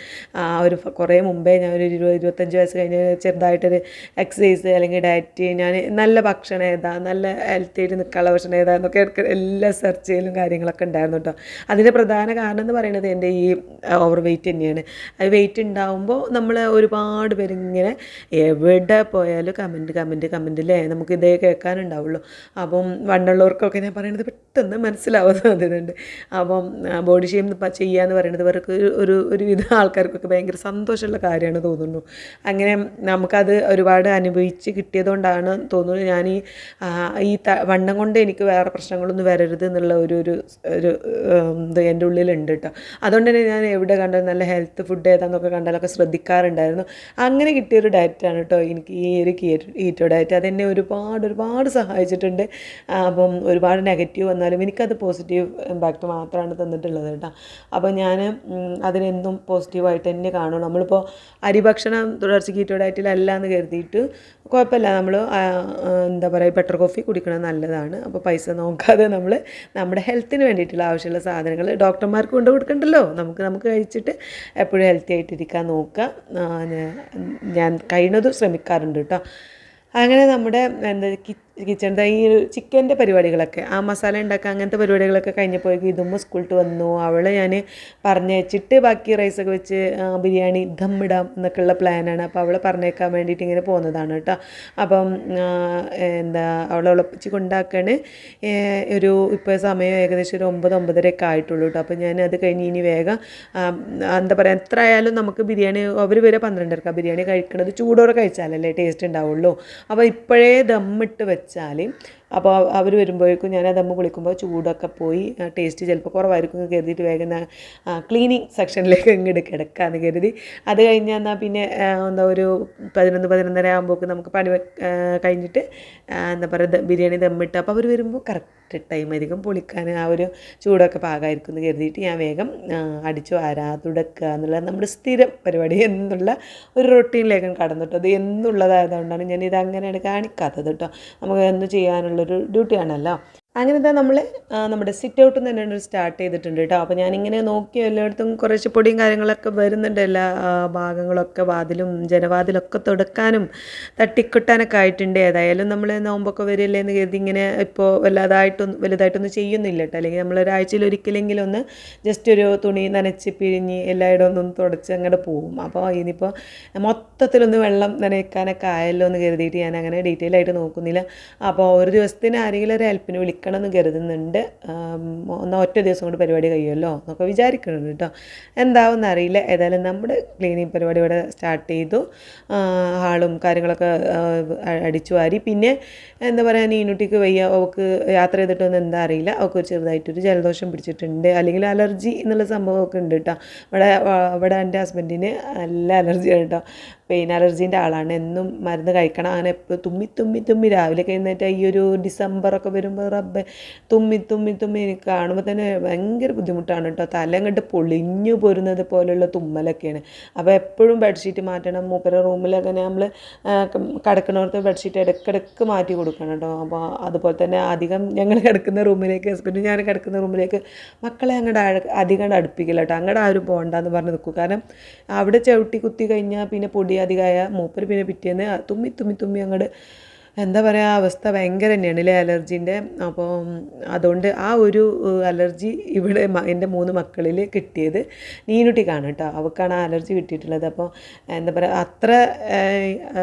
ഒരു കുറേ മുമ്പേ ഞാൻ ഒരു ഇരുപത് ഇരുപത്തഞ്ച് വയസ്സ് കഴിഞ്ഞ് ചെറുതായിട്ടൊരു എക്സസൈസ് അല്ലെങ്കിൽ അല്ലെങ്കിൽ ഡയറ്റ് ഞാൻ നല്ല ഭക്ഷണം ഏതാ നല്ല ഹെൽത്തി ആയിട്ട് നിൽക്കാനുള്ള ഭക്ഷണം ഏതാ എന്നൊക്കെ എല്ലാ സെർച്ച് ചെയ്യലും കാര്യങ്ങളൊക്കെ ഉണ്ടായിരുന്നു കേട്ടോ അതിന്റെ പ്രധാന കാരണം എന്ന് പറയുന്നത് എന്റെ ഈ ഓവർ വെയിറ്റ് തന്നെയാണ്. അത് വെയിറ്റ് ഉണ്ടാകുമ്പോൾ നമ്മൾ ഒരുപാട് പേര് ഇങ്ങനെ എവിടെ പോയാലും കമന്റ് കമന്റ് കമന്റ് അല്ലേ നമുക്ക് ഇതേ കേൾക്കാനുണ്ടാവുള്ളൂ. അപ്പം വണ്ണുള്ളവർക്കൊക്കെ ഞാൻ പറയുന്നത് പെട്ടെന്ന് മനസ്സിലാവാൻ സാധ്യതയുണ്ട് അപ്പം ബോഡി ഷെയിം ചെയ്യുക എന്ന് പറയുന്നത് ഇവർക്ക് ഒരു- ഒരു ഒരുവിധ ആൾക്കാർക്കൊക്കെ ഭയങ്കര സന്തോഷമുള്ള കാര്യമാണ് തോന്നുന്നു. അങ്ങനെ നമുക്കത് ഒരുപാട് അനുഭവിച്ച് കിട്ടിയതുകൊണ്ടാണ് തോന്നുന്നത്. ഞാൻ ഈ ഈ വണ്ണം കൊണ്ട് എനിക്ക് വേറെ പ്രശ്നങ്ങളൊന്നും വരരുത് എന്നുള്ള ഒരു ഒരു ഇത് എന്റെ ഉള്ളിലുണ്ട് കേട്ടോ അതുകൊണ്ട് തന്നെ ഞാൻ എവിടെ കണ്ടാലും നല്ല ഹെൽത്ത് ഫുഡ് ഏതാന്നൊക്കെ കണ്ടാലൊക്കെ ശ്രദ്ധിക്കാറുണ്ടായിരുന്നു. അങ്ങനെ കിട്ടിയൊരു ഡയറ്റാണ് കേട്ടോ എനിക്ക് ഈ ഒരു കീറ്റോ ഡയറ്റ് അതെന്നെ ഒരുപാട് ഒരുപാട് സഹായിച്ചിട്ടുണ്ട്. അപ്പം ഒരുപാട് നെഗറ്റീവ് വന്നാലും എനിക്കത് പോസിറ്റീവ് ഇമ്പാക്റ്റ് മാത്രമാണ് തന്നിട്ടുള്ളത് കേട്ടോ അപ്പോൾ ഞാൻ അതിനെന്നും പോസിറ്റീവായിട്ട് തന്നെ കാണുള്ളൂ നമ്മളിപ്പോൾ അരിഭക്ഷണം തുടർച്ച കീറ്റോ ഡയറ്റിലല്ല എന്ന് കരുതിയിട്ട് കുഴപ്പമില്ല. നമ്മൾ എന്താ പറയുക ബെറ്റർ കോഫി കുടിക്കണത് നല്ലതാണ്. അപ്പോൾ പൈസ നോക്കാതെ നമ്മൾ നമ്മുടെ ഹെൽത്തിന് വേണ്ടിയിട്ടുള്ള ആവശ്യമുള്ള സാധനങ്ങൾ ഡോക്ടർമാർക്ക് കൊണ്ട് കൊടുക്കണ്ടല്ലോ. നമുക്ക് നമുക്ക് കഴിച്ചിട്ട് എപ്പോഴും ഹെൽത്തി ആയിട്ടിരിക്കാൻ നോക്കുക. ഞാൻ കഴിയുന്നതും ശ്രമിക്കാറുണ്ട് കേട്ടോ. അങ്ങനെ നമ്മുടെ എന്താ കിച്ചണിന്റെ ഈ ചിക്കന്റെ പരിപാടികളൊക്കെ ആ മസാല ഉണ്ടാക്കുക അങ്ങനത്തെ പരിപാടികളൊക്കെ കഴിഞ്ഞപ്പോഴേക്കും ഇതുമ്പോൾ സ്കൂളിട്ട് വന്നു. അവളെ ഞാൻ പറഞ്ഞയച്ചിട്ട് ബാക്കി റൈസൊക്കെ വെച്ച് ബിരിയാണി ദമ്മിടാം എന്നൊക്കെയുള്ള പ്ലാനാണ് അപ്പോൾ അവളെ പറഞ്ഞേക്കാൻ വേണ്ടിയിട്ട് ഇങ്ങനെ പോകുന്നതാണ് കേട്ടോ. അപ്പം എന്താ അവളെ ഉളപ്പിച്ച് കൊണ്ടാക്കാണ് ഒരു ഇപ്പോൾ സമയം ഏകദേശം ഒരു ഒമ്പത് ഒമ്പതരയൊക്കെ ആയിട്ടുള്ളൂ കേട്ടോ. അപ്പോൾ ഞാൻ അത് കഴിഞ്ഞ് ഇനി വേഗം എന്താ പറയുക എത്ര ആയാലും നമുക്ക് ബിരിയാണി അവർ വരെ പന്ത്രണ്ടരക്ക ബിരിയാണി കഴിക്കണത്. ചൂടോടെ കഴിച്ചാലല്ലേ ടേസ്റ്റ് ഉണ്ടാവുള്ളൂ അപ്പോൾ ഇപ്പോഴേ ദമ്മിട്ട് വെച്ചാൽ അപ്പോൾ അവർ വരുമ്പോഴേക്കും ഞാൻ ദമ്മ് കുളിക്കുമ്പോൾ ചൂടൊക്കെ പോയി ടേസ്റ്റ് ചിലപ്പോൾ കുറവായിരിക്കും എന്ന് കരുതിയിട്ട് വേഗം ക്ലീനിങ് സെക്ഷനിലേക്ക് ഇങ്ങോട്ട് കിടക്കാമെന്ന് കരുതി. അത് കഴിഞ്ഞ് എന്നാൽ പിന്നെ എന്താ ഒരു പതിനൊന്ന് പതിനൊന്നര ആകുമ്പോഴേക്കും നമുക്ക് പണി കഴിഞ്ഞിട്ട് എന്താ പറയുക ബിരിയാണി ദമ്മിട്ട് അപ്പോൾ അവർ വരുമ്പോൾ കറക്റ്റ് ടൈം ആയിരിക്കും പൊളിക്കാൻ. ആ ഒരു ചൂടൊക്കെ പാകമായിരിക്കും എന്ന് കരുതിയിട്ട് ഞാൻ വേഗം അടിച്ചു വാരാ തുടക്കുക എന്നുള്ള നമ്മുടെ സ്ഥിരം പരിപാടി എന്നുള്ള ഒരു റൊട്ടീനിലേക്കും കടന്നിട്ട് അത് എന്നുള്ളതായതുകൊണ്ടാണ് ഞാൻ ഇത് അങ്ങനെയാണ് കാണിക്കാത്തത് കേട്ടോ. നമുക്ക് എന്ന് ചെയ്യാനുള്ളൊരു ഡ്യൂട്ടിയാണല്ലോ അങ്ങനെ എന്താ നമ്മൾ നമ്മുടെ സിറ്റ് ഔട്ട് തന്നെ സ്റ്റാർട്ട് ചെയ്തിട്ടുണ്ട് കേട്ടോ അപ്പോൾ ഞാനിങ്ങനെ നോക്കി എല്ലായിടത്തും കുറച്ച് പൊടിയും കാര്യങ്ങളൊക്കെ വരുന്നുണ്ട്. എല്ലാ ഭാഗങ്ങളൊക്കെ വാതിലും ജനവാതിലൊക്കെ തുടക്കാനും തട്ടിക്കൊട്ടാനൊക്കെ ആയിട്ടുണ്ട്. ഏതായാലും നമ്മൾ നോമ്പൊക്കെ വരില്ലേ എന്ന് കരുതി ഇങ്ങനെ ഇപ്പോൾ വലുതായിട്ടൊന്നും വലുതായിട്ടൊന്നും ചെയ്യുന്നില്ല കേട്ടോ അല്ലെങ്കിൽ നമ്മൾ ഒരാഴ്ചയിൽ ഒരിക്കലെങ്കിലും ഒന്ന് ജസ്റ്റ് ഒരു തുണി നനച്ച് പിഴിഞ്ഞ് എല്ലായിടവും ഒന്ന് തുടച്ച് അങ്ങോട്ട് പോകും അപ്പോൾ ഇനിയിപ്പോൾ മൊത്തത്തിലൊന്ന് വെള്ളം നനയ്ക്കാനൊക്കെ ആയല്ലോ എന്ന് കരുതിയിട്ട് ഞാൻ അങ്ങനെ ഡീറ്റെയിൽ ആയിട്ട് നോക്കുന്നില്ല. അപ്പോൾ ഒരു ദിവസത്തിന് ആരെങ്കിലും ഒരു ഹെൽപ്പിന് വിളിക്കണം എന്ന് കരുതുന്നുണ്ട്. എന്നാൽ ഒറ്റ ദിവസം കൊണ്ട് പരിപാടി കഴിയുമല്ലോ എന്നൊക്കെ വിചാരിക്കുന്നുണ്ട് കേട്ടോ. എന്താവും അറിയില്ല. ഏതായാലും നമ്മുടെ ക്ലീനിങ് പരിപാടി ഇവിടെ സ്റ്റാർട്ട് ചെയ്തു. ഹാളും കാര്യങ്ങളൊക്കെ അടിച്ചു വാരി. പിന്നെ എന്താ പറയുക നീനുട്ടിക്ക് വയ്യ അവൾക്ക് യാത്ര ചെയ്തിട്ടൊന്നും എന്താ അറിയില്ല. അവൾക്ക് ഒരു ചെറുതായിട്ടൊരു ജലദോഷം പിടിച്ചിട്ടുണ്ട്. അല്ലെങ്കിൽ അലർജി എന്നുള്ള സംഭവമൊക്കെ ഉണ്ട് കേട്ടോ. ഇവിടെ ഇവിടെ എന്റെ ഹസ്ബൻഡിന് നല്ല അലർജിയാണ് കേട്ടോ. പെയിൻ അലർജീന്റെ ആളാണ്. എന്നും മരുന്ന് കഴിക്കണം. അങ്ങനെ എപ്പോഴും തുമ്മി തുമ്മി തുമ്മി രാവിലെ കഴിഞ്ഞിട്ട് ഈ ഒരു ഡിസംബറൊക്കെ വരുമ്പോൾ റബ്ബ് തുമ്മി തുമ്മി തുമ്മി എനിക്ക് കാണുമ്പോൾ തന്നെ ഭയങ്കര ബുദ്ധിമുട്ടാണ് കേട്ടോ തല അങ്ങോട്ട് പൊളിഞ്ഞു പോരുന്നത് പോലുള്ള തുമ്മലൊക്കെയാണ്. അപ്പോൾ എപ്പോഴും ബെഡ്ഷീറ്റ് മാറ്റണം. മൂപ്പര റൂമിലൊക്കെ നമ്മൾ കിടക്കണോർത്ത് ബെഡ്ഷീറ്റ് ഇടയ്ക്കിടയ്ക്ക് മാറ്റി കൊടുക്കണം കേട്ടോ അപ്പോൾ അതുപോലെ തന്നെ അധികം ഞങ്ങൾ കിടക്കുന്ന റൂമിലേക്ക് ഹസ്ബൻഡ് ഞാൻ കിടക്കുന്ന റൂമിലേക്ക് മക്കളെ അങ്ങോട്ട് അധികം അടുപ്പിക്കില്ല കേട്ടോ അങ്ങോട്ട് ആരും പോകണ്ടെന്ന് പറഞ്ഞ് നിൽക്കും കാരണം അവിടെ ചവിട്ടി കുത്തി കഴിഞ്ഞാൽ പിന്നെ പൊടി അധികമായ മൂപ്പര് പിന്നെ പിറ്റേന്ന് തുമ്മി തുമ്മി തുമ്മി അങ്ങോട്ട് എന്താ പറയുക അവസ്ഥ ഭയങ്കര തന്നെയാണ് ഇല്ലേ അലർജീന്റെ? അപ്പോൾ അതുകൊണ്ട് ആ ഒരു അലർജി ഇവിടെ എന്റെ മൂന്ന് മക്കളിൽ കിട്ടിയത് നീനുട്ടിക്കാണ് കേട്ടോ. അവൾക്കാണ് ആ അലർജി കിട്ടിയിട്ടുള്ളത്. അപ്പോൾ എന്താ പറയുക അത്ര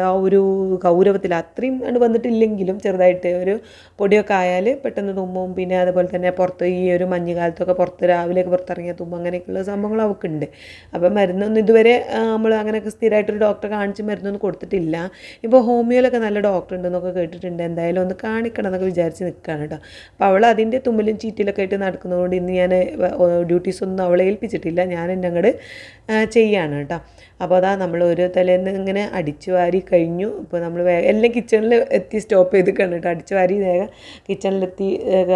ആ ഒരു ഗൗരവത്തിൽ അത്രയും കണ്ട് വന്നിട്ടില്ലെങ്കിലും ചെറുതായിട്ട് ഒരു പൊടിയൊക്കെ ആയാൽ പെട്ടെന്ന് തുമ്മും. പിന്നെ അതുപോലെ തന്നെ പുറത്ത് ഈ ഒരു മഞ്ഞുകാലത്തൊക്കെ പുറത്ത് രാവിലെയൊക്കെ പുറത്തിറങ്ങിയ തുമ്പ് അങ്ങനെയൊക്കെയുള്ള സംഭവങ്ങൾ അവൾക്കുണ്ട്. അപ്പോൾ മരുന്നൊന്നും ഇതുവരെ നമ്മൾ അങ്ങനെയൊക്കെ സ്ഥിരമായിട്ടൊരു ഡോക്ടറെ കാണിച്ച് മരുന്നൊന്നും കൊടുത്തിട്ടില്ല. ഇപ്പോൾ ഹോമിയോയിലൊക്കെ നല്ല ഡോക്ടർ ഉണ്ടെന്നൊക്കെ കേട്ടിട്ടുണ്ട്. എന്തായാലും ഒന്ന് കാണിക്കണം എന്നൊക്കെ വിചാരിച്ച് നിൽക്കുകയാണ് കേട്ടോ. അപ്പോൾ അവൾ അതിന്റെ തുമ്മലും ചീറ്റിലൊക്കെ ആയിട്ട് നടക്കുന്നതുകൊണ്ട് ഇന്ന് ഞാൻ ഡ്യൂട്ടീസ് ഒന്നും അവളെ ഏൽപ്പിച്ചിട്ടില്ല. ഞാൻ എന്റെ അങ്ങോട്ട് ചെയ്യാണ് കേട്ടോ. അപ്പോൾ അതാ നമ്മൾ ഓരോ തലേന്ന് ഇങ്ങനെ അടിച്ചു വാരി കഴിഞ്ഞു. ഇപ്പോൾ നമ്മൾ വേഗം എല്ലാം കിച്ചണിൽ എത്തി സ്റ്റോപ്പ് ചെയ്ത് കണ്ടിട്ട് അടിച്ചു വാരി വേഗം കിച്ചണിലെത്തി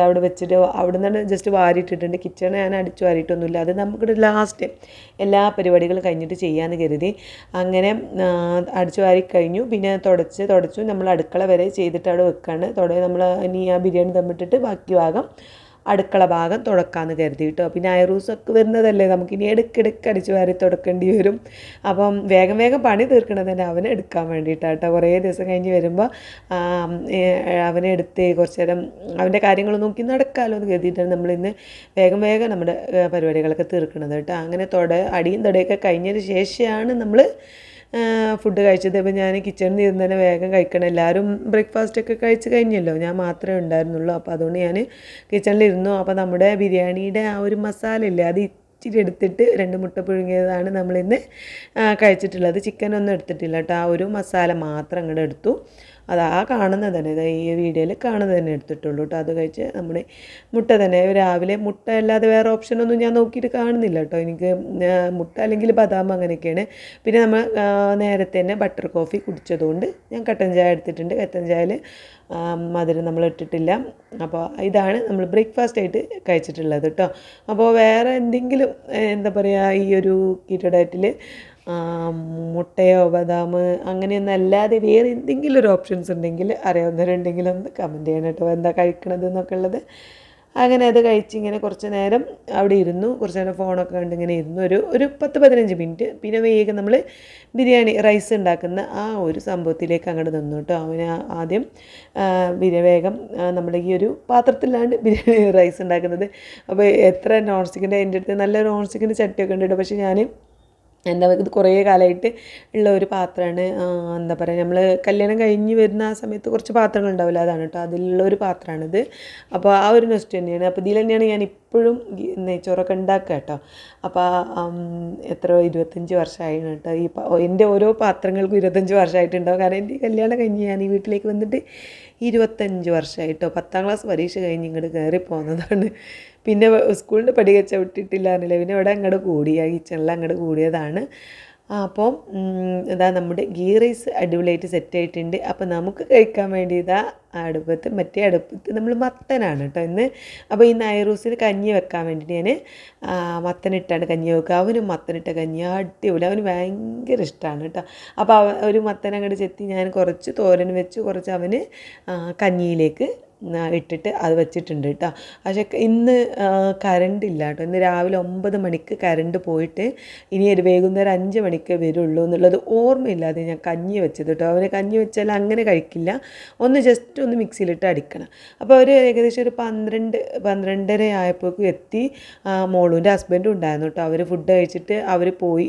അവിടെ വെച്ചിട്ട് അവിടെ നിന്ന് ജസ്റ്റ് വാരിയിട്ടിട്ടുണ്ട്. കിച്ചൺ ഞാൻ അടിച്ചു വാരിയിട്ടൊന്നുമില്ല. അത് നമുക്ക് ലാസ്റ്റ് എല്ലാ പരിപാടികളും കഴിഞ്ഞിട്ട് ചെയ്യാമെന്ന് കരുതി. അങ്ങനെ അടിച്ചു വാരി കഴിഞ്ഞു. പിന്നെ തുടച്ച് തുടച്ചു. നമ്മൾ അടുക്കള വരെ ചെയ്തിട്ട് അവിടെ വെക്കാണ്. തുടങ്ങി നമ്മൾ ഇനി ആ ബിരിയാണി തമ്മിട്ടിട്ട് ബാക്കി ഭാഗം അടുക്കള ഭാഗം തുടക്കാമെന്ന് കരുതി കേട്ടോ പിന്നെ അയറൂസൊക്കെ വരുന്നതല്ലേ നമുക്കിനി ഇടയ്ക്കിടയ്ക്ക് അടിച്ച് വാരി തുടക്കേണ്ടി വരും. അപ്പം വേഗം വേഗം പണി തീർക്കണത് തന്നെ അവനെ എടുക്കാൻ വേണ്ടിയിട്ടാണ് കേട്ടോ കുറേ ദിവസം കഴിഞ്ഞ് വരുമ്പോൾ അവനെ എടുത്ത് കുറച്ച് നേരം അവന്റെ കാര്യങ്ങൾ നോക്കി നടക്കാമല്ലോ എന്ന് കരുതിയിട്ടാണ് നമ്മളിന്ന് വേഗം വേഗം നമ്മുടെ പരിപാടികളൊക്കെ തീർക്കണത് കേട്ടോ അങ്ങനെ തുട അടിയും തൊടയൊക്കെ കഴിഞ്ഞതിന് ശേഷമാണ് നമ്മൾ ഫുഡ് കഴിച്ചത്. അപ്പോൾ ഞാൻ കിച്ചണിൽ ഇരുന്ന് തന്നെ വേഗം കഴിക്കണം. എല്ലാവരും ബ്രേക്ക്ഫാസ്റ്റൊക്കെ കഴിച്ച് കഴിഞ്ഞല്ലോ. ഞാൻ മാത്രമേ ഉണ്ടായിരുന്നുള്ളൂ. അപ്പോൾ അതുകൊണ്ട് ഞാൻ കിച്ചണിലിരുന്നു അപ്പോൾ നമ്മുടെ ബിരിയാണിയുടെ ആ ഒരു മസാല ഇല്ലേ അത് ഇച്ചിരി എടുത്തിട്ട് രണ്ട് മുട്ട പുഴുങ്ങിയതാണ് നമ്മളിന്ന് കഴിച്ചിട്ടുള്ളത്. ചിക്കനൊന്നും എടുത്തിട്ടില്ല കേട്ടോ. ആ ഒരു മസാല മാത്രം അങ്ങോട്ട് എടുത്തു. അത് ആ കാണുന്നത് തന്നെ. ഈ വീഡിയോയിൽ കാണുന്നത് തന്നെ എടുത്തിട്ടുള്ളൂ കേട്ടോ അത് കഴിച്ച് നമ്മുടെ മുട്ട തന്നെ. രാവിലെ മുട്ട അല്ലാതെ വേറെ ഓപ്ഷനൊന്നും ഞാൻ നോക്കിയിട്ട് കാണുന്നില്ല കേട്ടോ എനിക്ക് മുട്ട അല്ലെങ്കിൽ ബദാം അങ്ങനെയൊക്കെയാണ്. പിന്നെ നമ്മൾ നേരത്തെ തന്നെ ബട്ടർ കോഫി കുടിച്ചതുകൊണ്ട് ഞാൻ കട്ടൻ ചായ എടുത്തിട്ടുണ്ട്. കട്ടൻ ചായയിൽ മധുരം നമ്മൾ ഇട്ടിട്ടില്ല. അപ്പോൾ ഇതാണ് നമ്മൾ ബ്രേക്ക്ഫാസ്റ്റ് ആയിട്ട് കഴിച്ചിട്ടുള്ളത് കേട്ടോ അപ്പോൾ വേറെ എന്തെങ്കിലും എന്താ പറയുക ഈ ഒരു കീറ്റോ ഡയറ്റിൽ മുട്ടയോ ബദാം അങ്ങനെയൊന്നും അല്ലാതെ വേറെ എന്തെങ്കിലും ഒരു ഓപ്ഷൻസ് ഉണ്ടെങ്കിൽ അറിയാവുന്നവരുണ്ടെങ്കിൽ ഒന്ന് കമന്റ് ചെയ്യണം കേട്ടോ. എന്താ കഴിക്കണത് എന്നൊക്കെ ഉള്ളത്. അങ്ങനെ അത് കഴിച്ച് ഇങ്ങനെ കുറച്ച് നേരം അവിടെ ഇരുന്നു. കുറച്ച് നേരം ഫോണൊക്കെ കണ്ട് ഇങ്ങനെ ഇരുന്നു. ഒരു ഒരു പത്ത് പതിനഞ്ച് മിനിറ്റ് പിന്നെ വേഗം നമ്മൾ ബിരിയാണി റൈസ് ഉണ്ടാക്കുന്ന ആ ഒരു സംഭവത്തിലേക്ക് അങ്ങോട്ട് നിന്നു കേട്ടോ. അവന് ആദ്യം ബിരിയാണി വേഗം നമ്മൾ ഈ ഒരു പാത്രത്തിലാണ് ബിരിയാണി റൈസ് ഉണ്ടാക്കുന്നത്. അപ്പോൾ എത്ര നോൺ സ്റ്റിക്കിന്റെ എന്റെ അടുത്ത് നല്ല നോൺ സ്റ്റിക്കിന്റെ ചട്ടിയൊക്കെ ഉണ്ട് കേട്ടോ. പക്ഷേ ഞാൻ എന്താ ഇത് കുറേ കാലമായിട്ട് ഉള്ള ഒരു പാത്രമാണ്. എന്താ പറയുക നമ്മൾ കല്യാണം കഴിഞ്ഞ് വരുന്ന ആ സമയത്ത് കുറച്ച് പാത്രങ്ങൾ ഉണ്ടാവില്ല. അതാണ് കേട്ടോ അതിലുള്ള ഒരു പാത്രമാണിത്. അപ്പോൾ ആ ഒരു നെസ്റ്റ് തന്നെയാണ്. അപ്പോൾ ഇതിൽ തന്നെയാണ് ഞാൻ ഇപ്പോഴും നെയ്ച്ചോറൊക്കെ ഉണ്ടാക്കുക കേട്ടോ. അപ്പോൾ എത്ര ഇരുപത്തഞ്ച് വർഷമായി കേട്ടോ. ഈ എന്റെ ഓരോ പാത്രങ്ങൾക്കും ഇരുപത്തഞ്ച് വർഷമായിട്ടുണ്ടാവും. കാരണം എന്റെ കല്യാണം കഴിഞ്ഞ് ഞാൻ ഈ വീട്ടിലേക്ക് വന്നിട്ട് ഇരുപത്തഞ്ച് വർഷമായിട്ടോ പത്താം ക്ലാസ് പരീക്ഷ കഴിഞ്ഞ് ഇങ്ങോട്ട് കയറി പോകുന്നതാണ് പിന്നെ സ്കൂളിന്റെ പടി വിട്ടിട്ടില്ല എന്നില്ല പിന്നെ ഇവിടെ അങ്ങോട്ട് കൂടിയ കിച്ചണിൽ അങ്ങോട്ട് കൂടിയതാണ്. അപ്പോൾ ഇതാ നമ്മുടെ ഗീ റൈസ് അടിപൊളിയായിട്ട് സെറ്റ് ആയിട്ടുണ്ട്. അപ്പോൾ നമുക്ക് കഴിക്കാൻ വേണ്ടി ഇതാ അടുപ്പത്ത് മറ്റേ അടുപ്പത്ത് നമ്മൾ മത്തനാണ് കേട്ടോ ഇന്ന്. അപ്പോൾ ഈ നൈറൂസിന് കഞ്ഞി വെക്കാൻ വേണ്ടിയിട്ട് ഞാൻ മത്തനിട്ടാണ് കഞ്ഞി വെക്കുക. അവനും മത്തനിട്ട കഞ്ഞി അടിപൊളി. അവന് ഭയങ്കര ഇഷ്ടമാണ് കേട്ടോ അപ്പോൾ ഒരു മത്തൻ അങ്ങോട്ട് ചെത്തി ഞാൻ കുറച്ച് തോരൻ വെച്ച് കുറച്ച് അവന് കഞ്ഞിയിലേക്ക് ഇട്ടിട്ട് അത് വെച്ചിട്ടുണ്ട് കേട്ടോ. പക്ഷേ ഇന്ന് കറണ്ട് ഇല്ല കേട്ടോ. ഇന്ന് രാവിലെ ഒമ്പത് മണിക്ക് കറണ്ട് പോയിട്ട് ഇനി ഒരു വൈകുന്നേരം അഞ്ച് മണിക്ക് വരുള്ളൂ എന്നുള്ളത് ഓർമ്മയില്ലാതെ ഞാൻ കഞ്ഞി വെച്ചത് കേട്ടോ. അവന് കഞ്ഞി വെച്ചാൽ അങ്ങനെ കഴിക്കില്ല. ഒന്ന് ജസ്റ്റ് ഒന്ന് മിക്സിയിലിട്ട് അടിക്കണം. അപ്പോൾ അവർ ഏകദേശം ഒരു പന്ത്രണ്ട് പന്ത്രണ്ടര ആയപ്പോഴേക്കും എത്തി മോളൂന്റെ ഹസ്ബൻഡും ഉണ്ടായിരുന്നു കേട്ടോ. അവർ ഫുഡ് കഴിച്ചിട്ട് അവർ പോയി.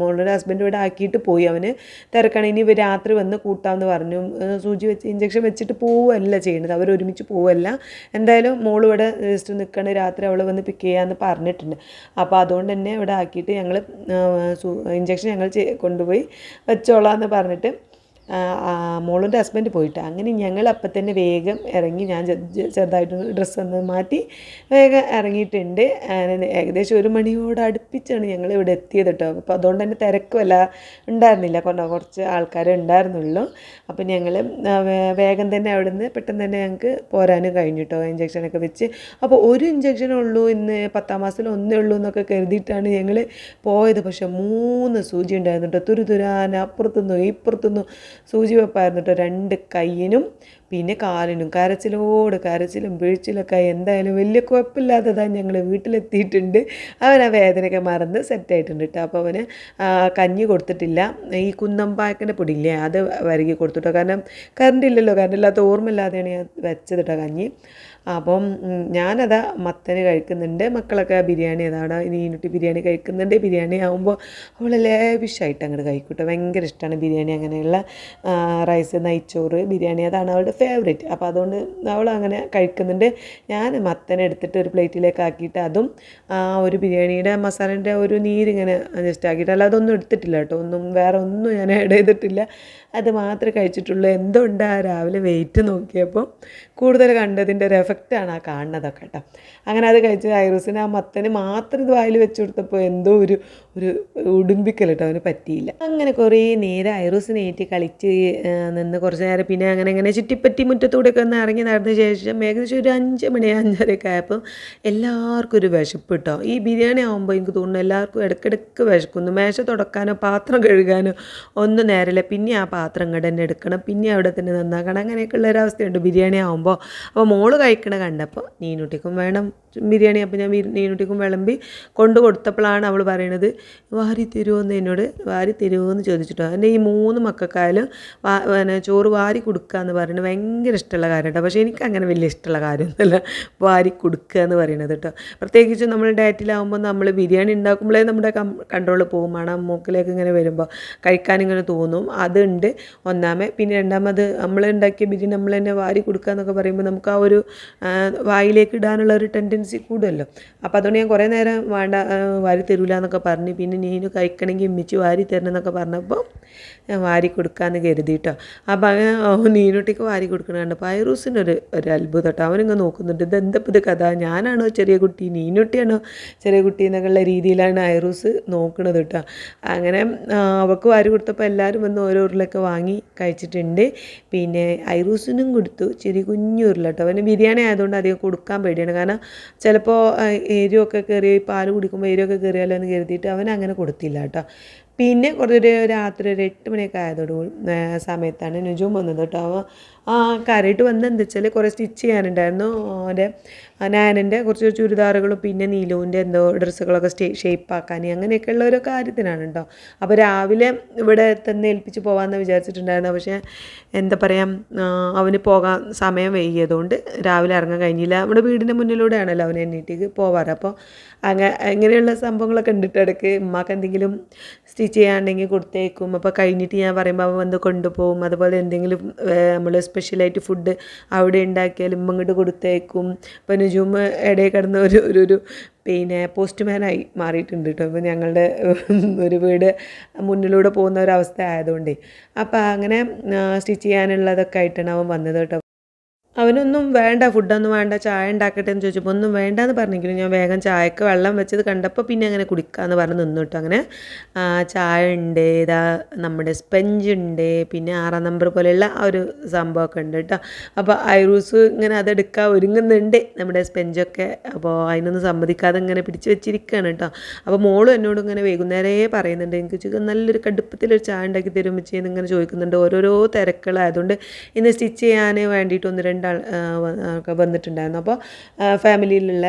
മോളൂന്റെ ഹസ്ബൻഡ് ഇവിടെ ആക്കിയിട്ട് പോയി. അവന് തിരക്കണം. ഇനി രാത്രി വന്ന് കൂട്ടാമെന്ന് പറഞ്ഞു. സൂചി വെച്ച് ഇഞ്ചക്ഷൻ വെച്ചിട്ട് പോവുകയല്ല ചെയ്യുന്നത് അവർ ഒരുമിച്ച് പോവല്ല. എന്തായാലും മോൾ ഇവിടെ ജസ്റ്റ് നിൽക്കണ രാത്രി അവൾ വന്ന് പിക്ക് ചെയ്യാമെന്ന് പറഞ്ഞിട്ടുണ്ട്. അപ്പോൾ അതുകൊണ്ട് തന്നെ ഇവിടെ ആക്കിയിട്ട് ഞങ്ങൾ ഇഞ്ചക്ഷൻ ഞങ്ങൾ കൊണ്ടുപോയി വെച്ചോളാം എന്ന് പറഞ്ഞിട്ട് മോളുടെ ഹസ്ബൻഡ് പോയിട്ട്. അങ്ങനെ ഞങ്ങൾ അപ്പം തന്നെ വേഗം ഇറങ്ങി ഞാൻ ചെറുതായിട്ട് ഡ്രസ്സ് ഒന്ന് മാറ്റി വേഗം ഇറങ്ങിയിട്ടുണ്ട്. ഏകദേശം ഒരു മണിയോട് അടുപ്പിച്ചാണ് ഞങ്ങൾ ഇവിടെ എത്തിയത് കേട്ടോ അപ്പോൾ അതുകൊണ്ട് തന്നെ തിരക്കുമല്ല ഉണ്ടായിരുന്നില്ല. കുറ- കുറച്ച് ആൾക്കാരെ ഉണ്ടായിരുന്നുള്ളൂ. അപ്പം ഞങ്ങൾ വേഗം തന്നെ അവിടെ നിന്ന് പെട്ടെന്ന് തന്നെ ഞങ്ങൾക്ക് പോരാനും കഴിഞ്ഞു കേട്ടോ ഇഞ്ചക്ഷനൊക്കെ വെച്ച്. അപ്പോൾ ഒരു ഇഞ്ചക്ഷനേ ഉള്ളൂ ഇന്ന് പത്താം മാസത്തിൽ ഒന്നേ ഉള്ളൂ എന്നൊക്കെ കരുതിയിട്ടാണ് ഞങ്ങൾ പോയത്. പക്ഷേ മൂന്ന് സൂചി ഉണ്ടായിരുന്നു കേട്ടോ തുരുതുരാൻ അപ്പുറത്തുനിന്നും ഇപ്പുറത്തുനിന്നും സൂചി വെപ്പായിരുന്നു കേട്ടോ രണ്ട് കയ്യിനും പിന്നെ കാലിനും. കരച്ചിലോട് കരച്ചിലും വീഴ്ചയിലൊക്കെ എന്തായാലും വലിയ കുഴപ്പമില്ലാത്തതാണ് ഞങ്ങൾ വീട്ടിലെത്തിയിട്ടുണ്ട്. അവൻ ആ വേദനയൊക്കെ മറന്ന് സെറ്റായിട്ടുണ്ട് കേട്ടോ അപ്പോൾ അവന് കഞ്ഞി കൊടുത്തിട്ടില്ല. ഈ കുന്നമ്പായക്കന്റെ പൊടിയില്ലേ അത് വരകി കൊടുത്തു കേട്ടോ കാരണം കറണ്ട് ഇല്ലല്ലോ കറണ്ട് ഇല്ലാത്ത ഓർമ്മയില്ലാതെയാണ് ഞാൻ വെച്ചത് കേട്ടോ കഞ്ഞി. അപ്പം ഞാനത് മത്തന് കഴിക്കുന്നുണ്ട്. മക്കളൊക്കെ ബിരിയാണി അതാണ് നീനുട്ടി ബിരിയാണി കഴിക്കുന്നുണ്ട്. ബിരിയാണി ആകുമ്പോൾ അവൾ ലേവിഷായിട്ട് അങ്ങോട്ട് കഴിക്കൂട്ടോ. ഭയങ്കര ഇഷ്ടമാണ് ബിരിയാണി അങ്ങനെയുള്ള റൈസ് നെയ്ച്ചോറ് ബിരിയാണി അതാണ് അവളുടെ ഫേവറേറ്റ് അപ്പോൾ അതുകൊണ്ട് അവൾ അങ്ങനെ കഴിക്കുന്നുണ്ട്. ഞാൻ മത്തനെ എടുത്തിട്ട് ഒരു പ്ലേറ്റിലേക്ക് ആക്കിയിട്ട് അതും ആ ഒരു ബിരിയാണിയുടെ മസാലേന്റെ ഒരു നീരിങ്ങനെ ജസ്റ്റ് ആക്കിയിട്ട്. അല്ലാതെ ഒന്നും എടുത്തിട്ടില്ല കേട്ടോ. ഒന്നും വേറെ ഒന്നും ഞാൻ ആഡ് ചെയ്തിട്ടില്ല. അത് മാത്രമേ കഴിച്ചിട്ടുള്ളൂ. എന്തുകൊണ്ടാണ് രാവിലെ വെയിറ്റ് നോക്കിയപ്പോൾ കൂടുതൽ കണ്ടതിന്റെ ഒരു എഫക്റ്റാണ് ആ കാണുന്നതൊക്കെ കേട്ടോ. അങ്ങനെ അത് കഴിച്ച് ഐറൂസിന് ആ മത്തന് മാത്രം ഇത് വായിൽ വെച്ച് കൊടുത്തപ്പോൾ എന്തോ ഒരു ഒരു ഉടുമ്പിക്കൽ കേട്ടോ അവന് പറ്റിയില്ല. അങ്ങനെ കുറേ നേരം ഐറൂസിനെ ഏറ്റി കളിച്ച് നിന്ന് കുറച്ച് നേരം പിന്നെ അങ്ങനെ അങ്ങനെ ചുറ്റിപ്പറ്റി മുറ്റത്തൂടെയൊക്കെ ഒന്ന് ഇറങ്ങി നടന്ന ശേഷം ഏകദേശം ഒരു അഞ്ച് മണി അഞ്ചരയൊക്കെ ആയപ്പോൾ എല്ലാവർക്കും ഒരു വിശപ്പ് കേട്ടോ. ഈ ബിരിയാണി ആകുമ്പോൾ എനിക്ക് തോന്നുന്നു എല്ലാവർക്കും ഇടയ്ക്കിടയ്ക്ക് വിശക്കുന്നു. മേശ തുടക്കാനോ പാത്രം കഴുകാനോ ഒന്നും നേരമില്ല. പിന്നെ ആ പാത്രം കടന്നെടുക്കണം പിന്നെ അവിടെ തന്നെ നന്നാക്കണം. അങ്ങനെയൊക്കെ ഒരു ബിരിയാണി ആകുമ്പോൾ അപ്പോൾ മോൾ കഴിക്കണ കണ്ടപ്പോൾ നീനുട്ടിക്കും വേണം. ബിരിയാണി അപ്പോൾ ഞാൻ നീനുട്ടിക്കും വിളമ്പി കൊണ്ടു കൊടുത്തപ്പോഴാണ് അവൾ പറയണത് വാരി തരുമോയെന്ന് എന്നോട് വാരി തരുമോയെന്ന് ചോദിച്ചിട്ടോ? എന്റെ ഈ മൂന്ന് മക്കൾക്കായാലും പിന്നെ ചോറ് വാരി കൊടുക്കുക എന്ന് പറയുന്നത് ഭയങ്കര ഇഷ്ടമുള്ള കാര്യം കേട്ടോ പക്ഷേ എനിക്ക് അങ്ങനെ വലിയ ഇഷ്ടമുള്ള കാര്യമൊന്നുമല്ല വാരി കൊടുക്കുക എന്ന് പറയുന്നത് കേട്ടോ. പ്രത്യേകിച്ച് നമ്മൾ ഡയറ്റിലാവുമ്പോൾ നമ്മൾ ബിരിയാണി ഉണ്ടാക്കുമ്പോഴേ നമ്മുടെ കൺട്രോൾ പോകും. മണം മൂക്കിലേക്ക് ഇങ്ങനെ വരുമ്പോൾ കഴിക്കാൻ ഇങ്ങനെ തോന്നും. അതുണ്ട്. ഒന്നാമേ പിന്നെ രണ്ടാമത് നമ്മൾ ഉണ്ടാക്കിയ ബിരിയാണി നമ്മൾ തന്നെ വാരി കൊടുക്കുക എന്നൊക്കെ പറയുമ്പോൾ നമുക്ക് ആ ഒരു വായിലേക്ക് ഇടാനുള്ള ഒരു ടെൻഡൻസി കൂടുമല്ലോ. അപ്പോൾ അതുകൊണ്ട് ഞാൻ കുറേ നേരം വേണ്ട വാരി തരൂല എന്നൊക്കെ പറഞ്ഞ് പിന്നെ നീന് കഴിക്കണമെങ്കിൽ ഇമ്മിച്ച് വാരി തരണം എന്നൊക്കെ പറഞ്ഞപ്പോൾ ഞാൻ വാരി കൊടുക്കാമെന്ന് കരുതിയിട്ടോ അപ്പോൾ അങ്ങനെ നീനുട്ടിക്ക് വാരി കൊടുക്കണം കണ്ടപ്പോൾ ഐറൂസിന് ഒരു അത്ഭുതം അവനിങ്ങ് നോക്കുന്നുണ്ട് ഇത് എന്താ ഇത് കഥ? ഞാനാണോ ചെറിയ കുട്ടി? നീനുട്ടിയാണോ ചെറിയ കുട്ടി എന്നൊക്കെയുള്ള രീതിയിലാണ് ഐറൂസ് നോക്കുന്നത് കേട്ടോ അങ്ങനെ അവൾക്ക് വാരി കൊടുത്തപ്പോൾ എല്ലാവരും വന്ന് ഓരോ ഉരുളൊക്കെ വാങ്ങി കഴിച്ചിട്ടുണ്ട്. പിന്നെ ഐറൂസിനും കൊടുത്തു ചെറിയ കുഞ്ഞു ഉരുളട്ടോ അവന് ബിരിയാണി ആയതുകൊണ്ട് അധികം കൊടുക്കാൻ പേടിയാണ്. കാരണം ചിലപ്പോൾ എരിവൊക്കെ കയറി പാൽ കുടിക്കുമ്പോൾ എരിവൊക്കെ കയറിയാലോ എന്ന് കരുതിയിട്ട് അവൻ അങ്ങനെ കൊടുത്തില്ല കേട്ടോ. പിന്നെ കുറച്ചൊരു രാത്രി ഒരു എട്ട് മണിയൊക്കെ ആയതോട് സമയത്താണ് നുജും വന്നത് കേട്ടോ. അവൻ ആ കരയിട്ട് വന്നത് എന്താ വെച്ചാൽ കുറേ സ്റ്റിച്ച് ചെയ്യാനുണ്ടായിരുന്നു. അവന്റെ നാനന്റെ കുറച്ച് ചുരിദാറുകളും പിന്നെ നീലുവിന്റെ എന്തോ ഡ്രസ്സുകളൊക്കെ സ്റ്റേ ഷേപ്പാക്കാൻ അങ്ങനെയൊക്കെയുള്ള ഓരോ കാര്യത്തിനാണ് കേട്ടോ അപ്പോൾ രാവിലെ ഇവിടെ തന്നെ ഏൽപ്പിച്ച് പോകാമെന്ന് വിചാരിച്ചിട്ടുണ്ടായിരുന്നു. പക്ഷേ എന്താ പറയുക അവന് പോകാൻ സമയം വൈകിയതുകൊണ്ട് രാവിലെ ഇറങ്ങാൻ കഴിഞ്ഞില്ല. നമ്മുടെ വീടിന്റെ മുന്നിലൂടെയാണല്ലോ അവൻ എണ്ണീറ്റേക്ക് പോവാറ്. അപ്പോൾ അങ്ങനെ അങ്ങനെയുള്ള സംഭവങ്ങളൊക്കെ ഉണ്ടിട്ട് ഇടയ്ക്ക് ഉമ്മാക്ക് എന്തെങ്കിലും സ്റ്റിച്ച് ചെയ്യാണ്ടെങ്കിൽ കൊടുത്തേക്കും. അപ്പോൾ കഴിഞ്ഞിട്ട് ഞാൻ പറയുമ്പോൾ അവൻ വന്ന് കൊണ്ടുപോകും. അതുപോലെ എന്തെങ്കിലും നമ്മൾ സ്പെഷ്യലായിട്ട് ഫുഡ് അവിടെ ഉണ്ടാക്കിയാലും ഇങ്ങോട്ട് കൊടുത്തേക്കും. നുജും ഇടയിൽ കിടന്ന് ഒരു ഒരു ഒരു പിന്നെ പോസ്റ്റ്മാനായി മാറിയിട്ടുണ്ട് കേട്ടോ ഇപ്പോൾ ഞങ്ങളുടെ ഒരു വീട് മുന്നിലൂടെ പോകുന്ന ഒരവസ്ഥ ആയതുകൊണ്ടേ. അപ്പോൾ അങ്ങനെ സ്റ്റിച്ച് ചെയ്യാനുള്ളതൊക്കെ ആയിട്ടാണ് അവൻ വന്നത് കേട്ടോ അവനൊന്നും വേണ്ട ഫുഡൊന്നും വേണ്ട ചായ ഉണ്ടാക്കട്ടെ എന്ന് ചോദിച്ചപ്പോൾ ഒന്നും വേണ്ട എന്ന് പറഞ്ഞെങ്കിലും ഞാൻ വേഗം ചായക്ക് വെള്ളം വെച്ചത് കണ്ടപ്പോൾ പിന്നെ അങ്ങനെ കുടിക്കാമെന്ന് പറഞ്ഞ് നിന്നു കേട്ടോ അങ്ങനെ. ചായ ഉണ്ട് ഇതാ നമ്മുടെ സ്പഞ്ച് ഉണ്ട് പിന്നെ ആറാം നമ്പർ പോലെയുള്ള ആ ഒരു സംഭവമൊക്കെ ഉണ്ട് കേട്ടോ അപ്പോൾ ഐറൂസ് ഇങ്ങനെ അതെടുക്കാൻ ഒരുങ്ങുന്നുണ്ട് നമ്മുടെ സ്പെഞ്ചൊക്കെ അപ്പോൾ അതിനൊന്നും സമ്മതിക്കാതെ ഇങ്ങനെ പിടിച്ച് വെച്ചിരിക്കുകയാണ് കേട്ടോ അപ്പോൾ മോളും എന്നോട് ഇങ്ങനെ വൈകുന്നേരേ പറയുന്നുണ്ട് എനിക്ക് നല്ലൊരു കടുപ്പത്തിലൊരു ചായ ഉണ്ടാക്കി തരുമ്പോൾ ചെയ്യുന്ന ഇങ്ങനെ ചോദിക്കുന്നുണ്ട് ഓരോരോ തിരക്കുകളായതുകൊണ്ട്. ഇന്ന് സ്റ്റിച്ച് ചെയ്യാൻ വേണ്ടിയിട്ട് ഒന്ന് രണ്ടാൾ ആ, വ- ഒക്കെ വന്നിട്ടുണ്ടായിരുന്നു. അപ്പോൾ ഫാമിലിയിലുള്ള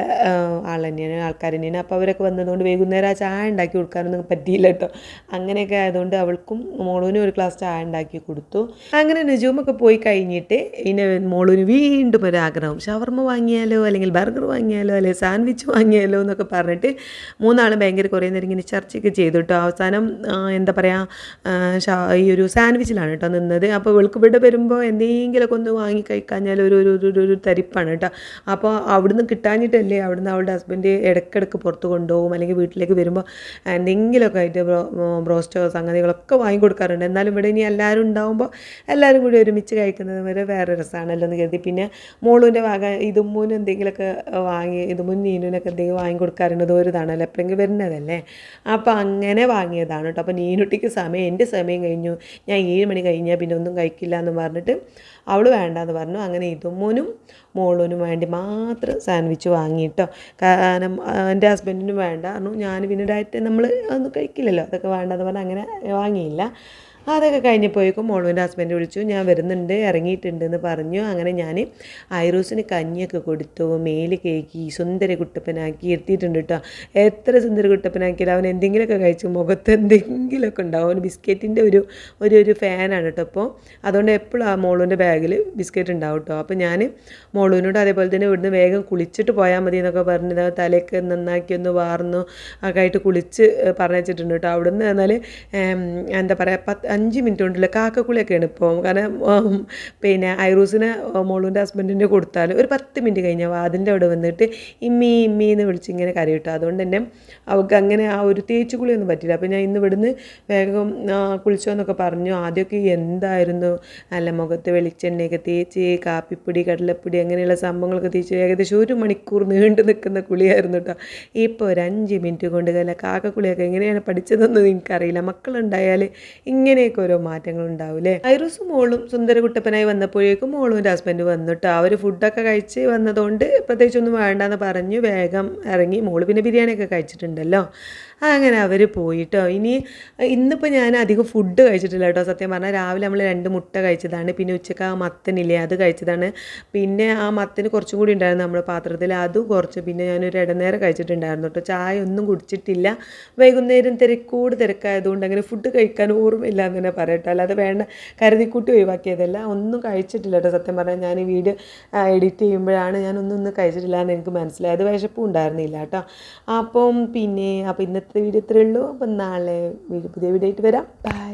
ആൾ തന്നെയാണ് ആൾക്കാർ തന്നെയാണ്. അപ്പോൾ അവരൊക്കെ വന്നതുകൊണ്ട് വൈകുന്നേരം ആ ചായ ഉണ്ടാക്കി കൊടുക്കാനൊന്നും പറ്റിയില്ല കേട്ടോ. അങ്ങനെയൊക്കെ ആയതുകൊണ്ട് അവൾക്കും മോളൂനും ഒരു ഗ്ലാസ് ചായ ഉണ്ടാക്കി കൊടുത്തു. അങ്ങനെ നുജൂമൊക്കെ പോയി കഴിഞ്ഞിട്ട് ഇനി മോളൂന് വീണ്ടും ഒരു ആഗ്രഹം ഷവർമ്മ വാങ്ങിയാലോ അല്ലെങ്കിൽ ബർഗർ വാങ്ങിയാലോ അല്ലെങ്കിൽ സാൻഡ്വിച്ച് വാങ്ങിയാലോ എന്നൊക്കെ പറഞ്ഞിട്ട് മൂന്നാളും ഭയങ്കര കുറേ നേരം ഇങ്ങനെ ചർച്ചയൊക്കെ ചെയ്തു കേട്ടോ. അവസാനം എന്താ പറയുക ഈ ഒരു സാൻഡ്വിച്ചിലാണ് കേട്ടോ നിന്നത്. അപ്പോൾ ഇവൾക്ക് ഇവിടെ വരുമ്പോൾ എന്തെങ്കിലുമൊക്കെ ഒന്ന് വാങ്ങി കഴിക്കാഞ്ഞാൽ ഒരു ഒരു ഒരു- ഒരു തരിപ്പാണ് കേട്ടോ. അപ്പോൾ അവിടുന്ന് കിട്ടാഞ്ഞിട്ടല്ലേ അവിടുന്ന് അവളുടെ ഹസ്ബൻഡ് ഇടയ്ക്കിടയ്ക്ക് പുറത്ത് കൊണ്ടുപോകും അല്ലെങ്കിൽ വീട്ടിലേക്ക് വരുമ്പോൾ എന്തെങ്കിലുമൊക്കെ ആയിട്ട് ബ്രോ ബ്രോസ്റ്റോ സംഗതികളൊക്കെ വാങ്ങി കൊടുക്കാറുണ്ട്. എന്നാലും ഇവിടെ ഇനി എല്ലാവരും ഉണ്ടാകുമ്പോൾ എല്ലാവരും കൂടി ഒരുമിച്ച് കഴിക്കുന്നത് വരെ വേറെ രസമാണല്ലോ എന്ന് കരുതി. പിന്നെ മോളുവിന്റെ വക ഇതുമ്മൂനും എന്തെങ്കിലുമൊക്കെ വാങ്ങി ഇതുമുൻ നീനുവിനൊക്കെ എന്തെങ്കിലും വാങ്ങി കൊടുക്കാറുണ്ട് ഒരു ഇതാണല്ലോ എപ്പോഴെങ്കിലും വരുന്നതല്ലേ. അപ്പോൾ അങ്ങനെ വാങ്ങിയതാണ് കേട്ടോ. അപ്പോൾ നീനുട്ടിക്ക് സമയം എന്റെ സമയം കഴിഞ്ഞു. ഞാൻ ഏഴ് മണി കഴിഞ്ഞാൽ പിന്നെ ഒന്നും കഴിക്കില്ല എന്ന് പറഞ്ഞിട്ട് അവൾ വേണ്ടാന്ന് പറഞ്ഞു. അങ്ങനെ ഇതുമ്മൂനും മോളൂനും വേണ്ടി മാത്രം സാൻഡ്വിച്ച് വാങ്ങിയിട്ടോ. കാരണം എന്റെ ഹസ്ബൻഡിനും വേണ്ട. കാരണം ഞാൻ പിന്നെ ഡയറ്റ് നമ്മൾ ഒന്നും കഴിക്കില്ലല്ലോ. അതൊക്കെ വേണ്ടെന്ന് പറഞ്ഞാൽ അങ്ങനെ വാങ്ങിയില്ല. അതൊക്കെ കഴിഞ്ഞപ്പോഴേക്കും മോളുവിന്റെ ഹസ്ബൻഡ് വിളിച്ചു ഞാൻ വരുന്നുണ്ട് ഇറങ്ങിയിട്ടുണ്ട് എന്ന് പറഞ്ഞു. അങ്ങനെ ഞാൻ ഐറൂസിന് കഞ്ഞിയൊക്കെ കൊടുത്തു മേൽ കേക്കി സുന്ദര കുട്ടപ്പനാക്കി എത്തിയിട്ടുണ്ട് കേട്ടോ. എത്ര സുന്ദര കുട്ടപ്പനാക്കിയാലും അവൻ എന്തെങ്കിലുമൊക്കെ കഴിച്ചു മുഖത്ത് എന്തെങ്കിലുമൊക്കെ ഉണ്ടാവും. അവൻ ബിസ്ക്കറ്റിന്റെ ഒരു ഒരു ഒരു ഫാനാണ് കേട്ടോ അപ്പോൾ അതുകൊണ്ട് എപ്പോഴും ആ മോളുവിന്റെ ബാഗിൽ ബിസ്ക്കറ്റ് ഉണ്ടാവും കേട്ടോ. അപ്പോൾ ഞാൻ മോളുവിനോട് അതേപോലെ തന്നെ ഇവിടുന്ന് വേഗം കുളിച്ചിട്ട് പോയാൽ മതി എന്നൊക്കെ പറഞ്ഞത് തലയ്ക്ക് തലയൊക്കെ നന്നാക്കി ഒന്ന് വാർന്നു ഒക്കെ ആയിട്ട് കുളിച്ച് പറഞ്ഞു വെച്ചിട്ടുണ്ട് കേട്ടോ. അവിടുന്ന് എന്നാൽ എന്താ പറയുക പത്ത് അഞ്ച് മിനിറ്റ് കൊണ്ടില്ല കാക്കക്കുളിയൊക്കെയാണ് ഇപ്പോൾ കാരണം പിന്നെ ഐറൂസിന് മോളൂന്റെ ഹസ്ബൻഡിന്റെ കൊടുത്താൽ ഒരു പത്ത് മിനിറ്റ് കഴിഞ്ഞാൽ അതിന്റെ അവിടെ വന്നിട്ട് ഇമ്മി ഇമ്മി എന്ന് വിളിച്ച് ഇങ്ങനെ കരയിട്ടു. അതുകൊണ്ട് തന്നെ അവൾക്ക് അങ്ങനെ ആ ഒരു തേച്ച് കുളിയൊന്നും പറ്റില്ല അപ്പോൾ ഞാൻ ഇന്ന് ഇവിടുന്ന് വേഗം കുളിച്ചോ എന്നൊക്കെ പറഞ്ഞു. ആദ്യമൊക്കെ എന്തായിരുന്നു നല്ല മുഖത്ത് വെളിച്ചെണ്ണയൊക്കെ തേച്ച് കാപ്പിപ്പൊടി കടലപ്പൊടി അങ്ങനെയുള്ള സംഭവങ്ങളൊക്കെ തേച്ച് ഏകദേശം ഒരു മണിക്കൂർ നീണ്ടു നിൽക്കുന്ന കുളിയായിരുന്നു കേട്ടോ ഇപ്പോൾ ഒരു അഞ്ച് മിനിറ്റ് കൊണ്ട് കാക്ക കുളിയൊക്കെ എങ്ങനെയാണ് പഠിച്ചതെന്ന് എനിക്കറിയില്ല. മക്കളുണ്ടായാൽ ഇങ്ങനെ അങ്ങനെയൊക്കെ ഓരോ മാറ്റങ്ങൾ ഉണ്ടാവില്ലേ ഐറൂസും മോളും സുന്ദരകുട്ടപ്പനായി വന്നപ്പോഴേക്കും മോളും എന്റെ ഹസ്ബൻഡ് വന്നിട്ട് അവർ ഫുഡൊക്കെ കഴിച്ച് വന്നതുകൊണ്ട് പ്രത്യേകിച്ചൊന്നും വേണ്ടെന്ന് പറഞ്ഞു വേഗം ഇറങ്ങി. മോൾ പിന്നെ ബിരിയാണിയൊക്കെ കഴിച്ചിട്ടുണ്ടല്ലോ. അങ്ങനെ അവർ പോയിട്ടോ. ഇനി ഇന്നിപ്പോൾ ഞാൻ അധികം ഫുഡ് കഴിച്ചിട്ടില്ല കേട്ടോ. സത്യം പറഞ്ഞാൽ രാവിലെ നമ്മൾ രണ്ട് മുട്ട കഴിച്ചതാണ്. പിന്നെ ഉച്ചയ്ക്ക് ആ മത്തനില്ലേ അത് കഴിച്ചതാണ്. പിന്നെ ആ മത്തന് കുറച്ചും കൂടി ഉണ്ടായിരുന്നു നമ്മുടെ പാത്രത്തിൽ അതും കുറച്ച്. പിന്നെ ഞാനൊരു ഇടനേരം കഴിച്ചിട്ടുണ്ടായിരുന്നു കേട്ടോ. ചായ ഒന്നും കുടിച്ചിട്ടില്ല. വൈകുന്നേരം തിരക്കൂട് തിരക്കായതുകൊണ്ട് അങ്ങനെ ഫുഡ് കഴിക്കാൻ ഓർമ്മയില്ല എന്ന് തന്നെ പറയട്ടോ. അല്ലാതെ വേണ്ട കരുതിക്കൂട്ടി ഒഴിവാക്കിയതല്ല. ഒന്നും കഴിച്ചിട്ടില്ല കേട്ടോ. സത്യം പറഞ്ഞാൽ ഞാൻ ഈ വീഡിയോ എഡിറ്റ് ചെയ്യുമ്പോഴാണ് ഞാൻ ഒന്നും ഒന്നും കഴിച്ചിട്ടില്ല എന്ന് എനിക്ക് മനസ്സിലായത്. വിശപ്പും ഉണ്ടായിരുന്നില്ല കേട്ടോ. അപ്പം പിന്നെ അപ്പോൾ ഇന്നത്തെ വീഡിയോ ഇത്രയേ ഉള്ളൂ. അപ്പം നാളെ വീഡിയോ പുതിയ വീഡിയോ ആയിട്ട് വരാം. ബൈ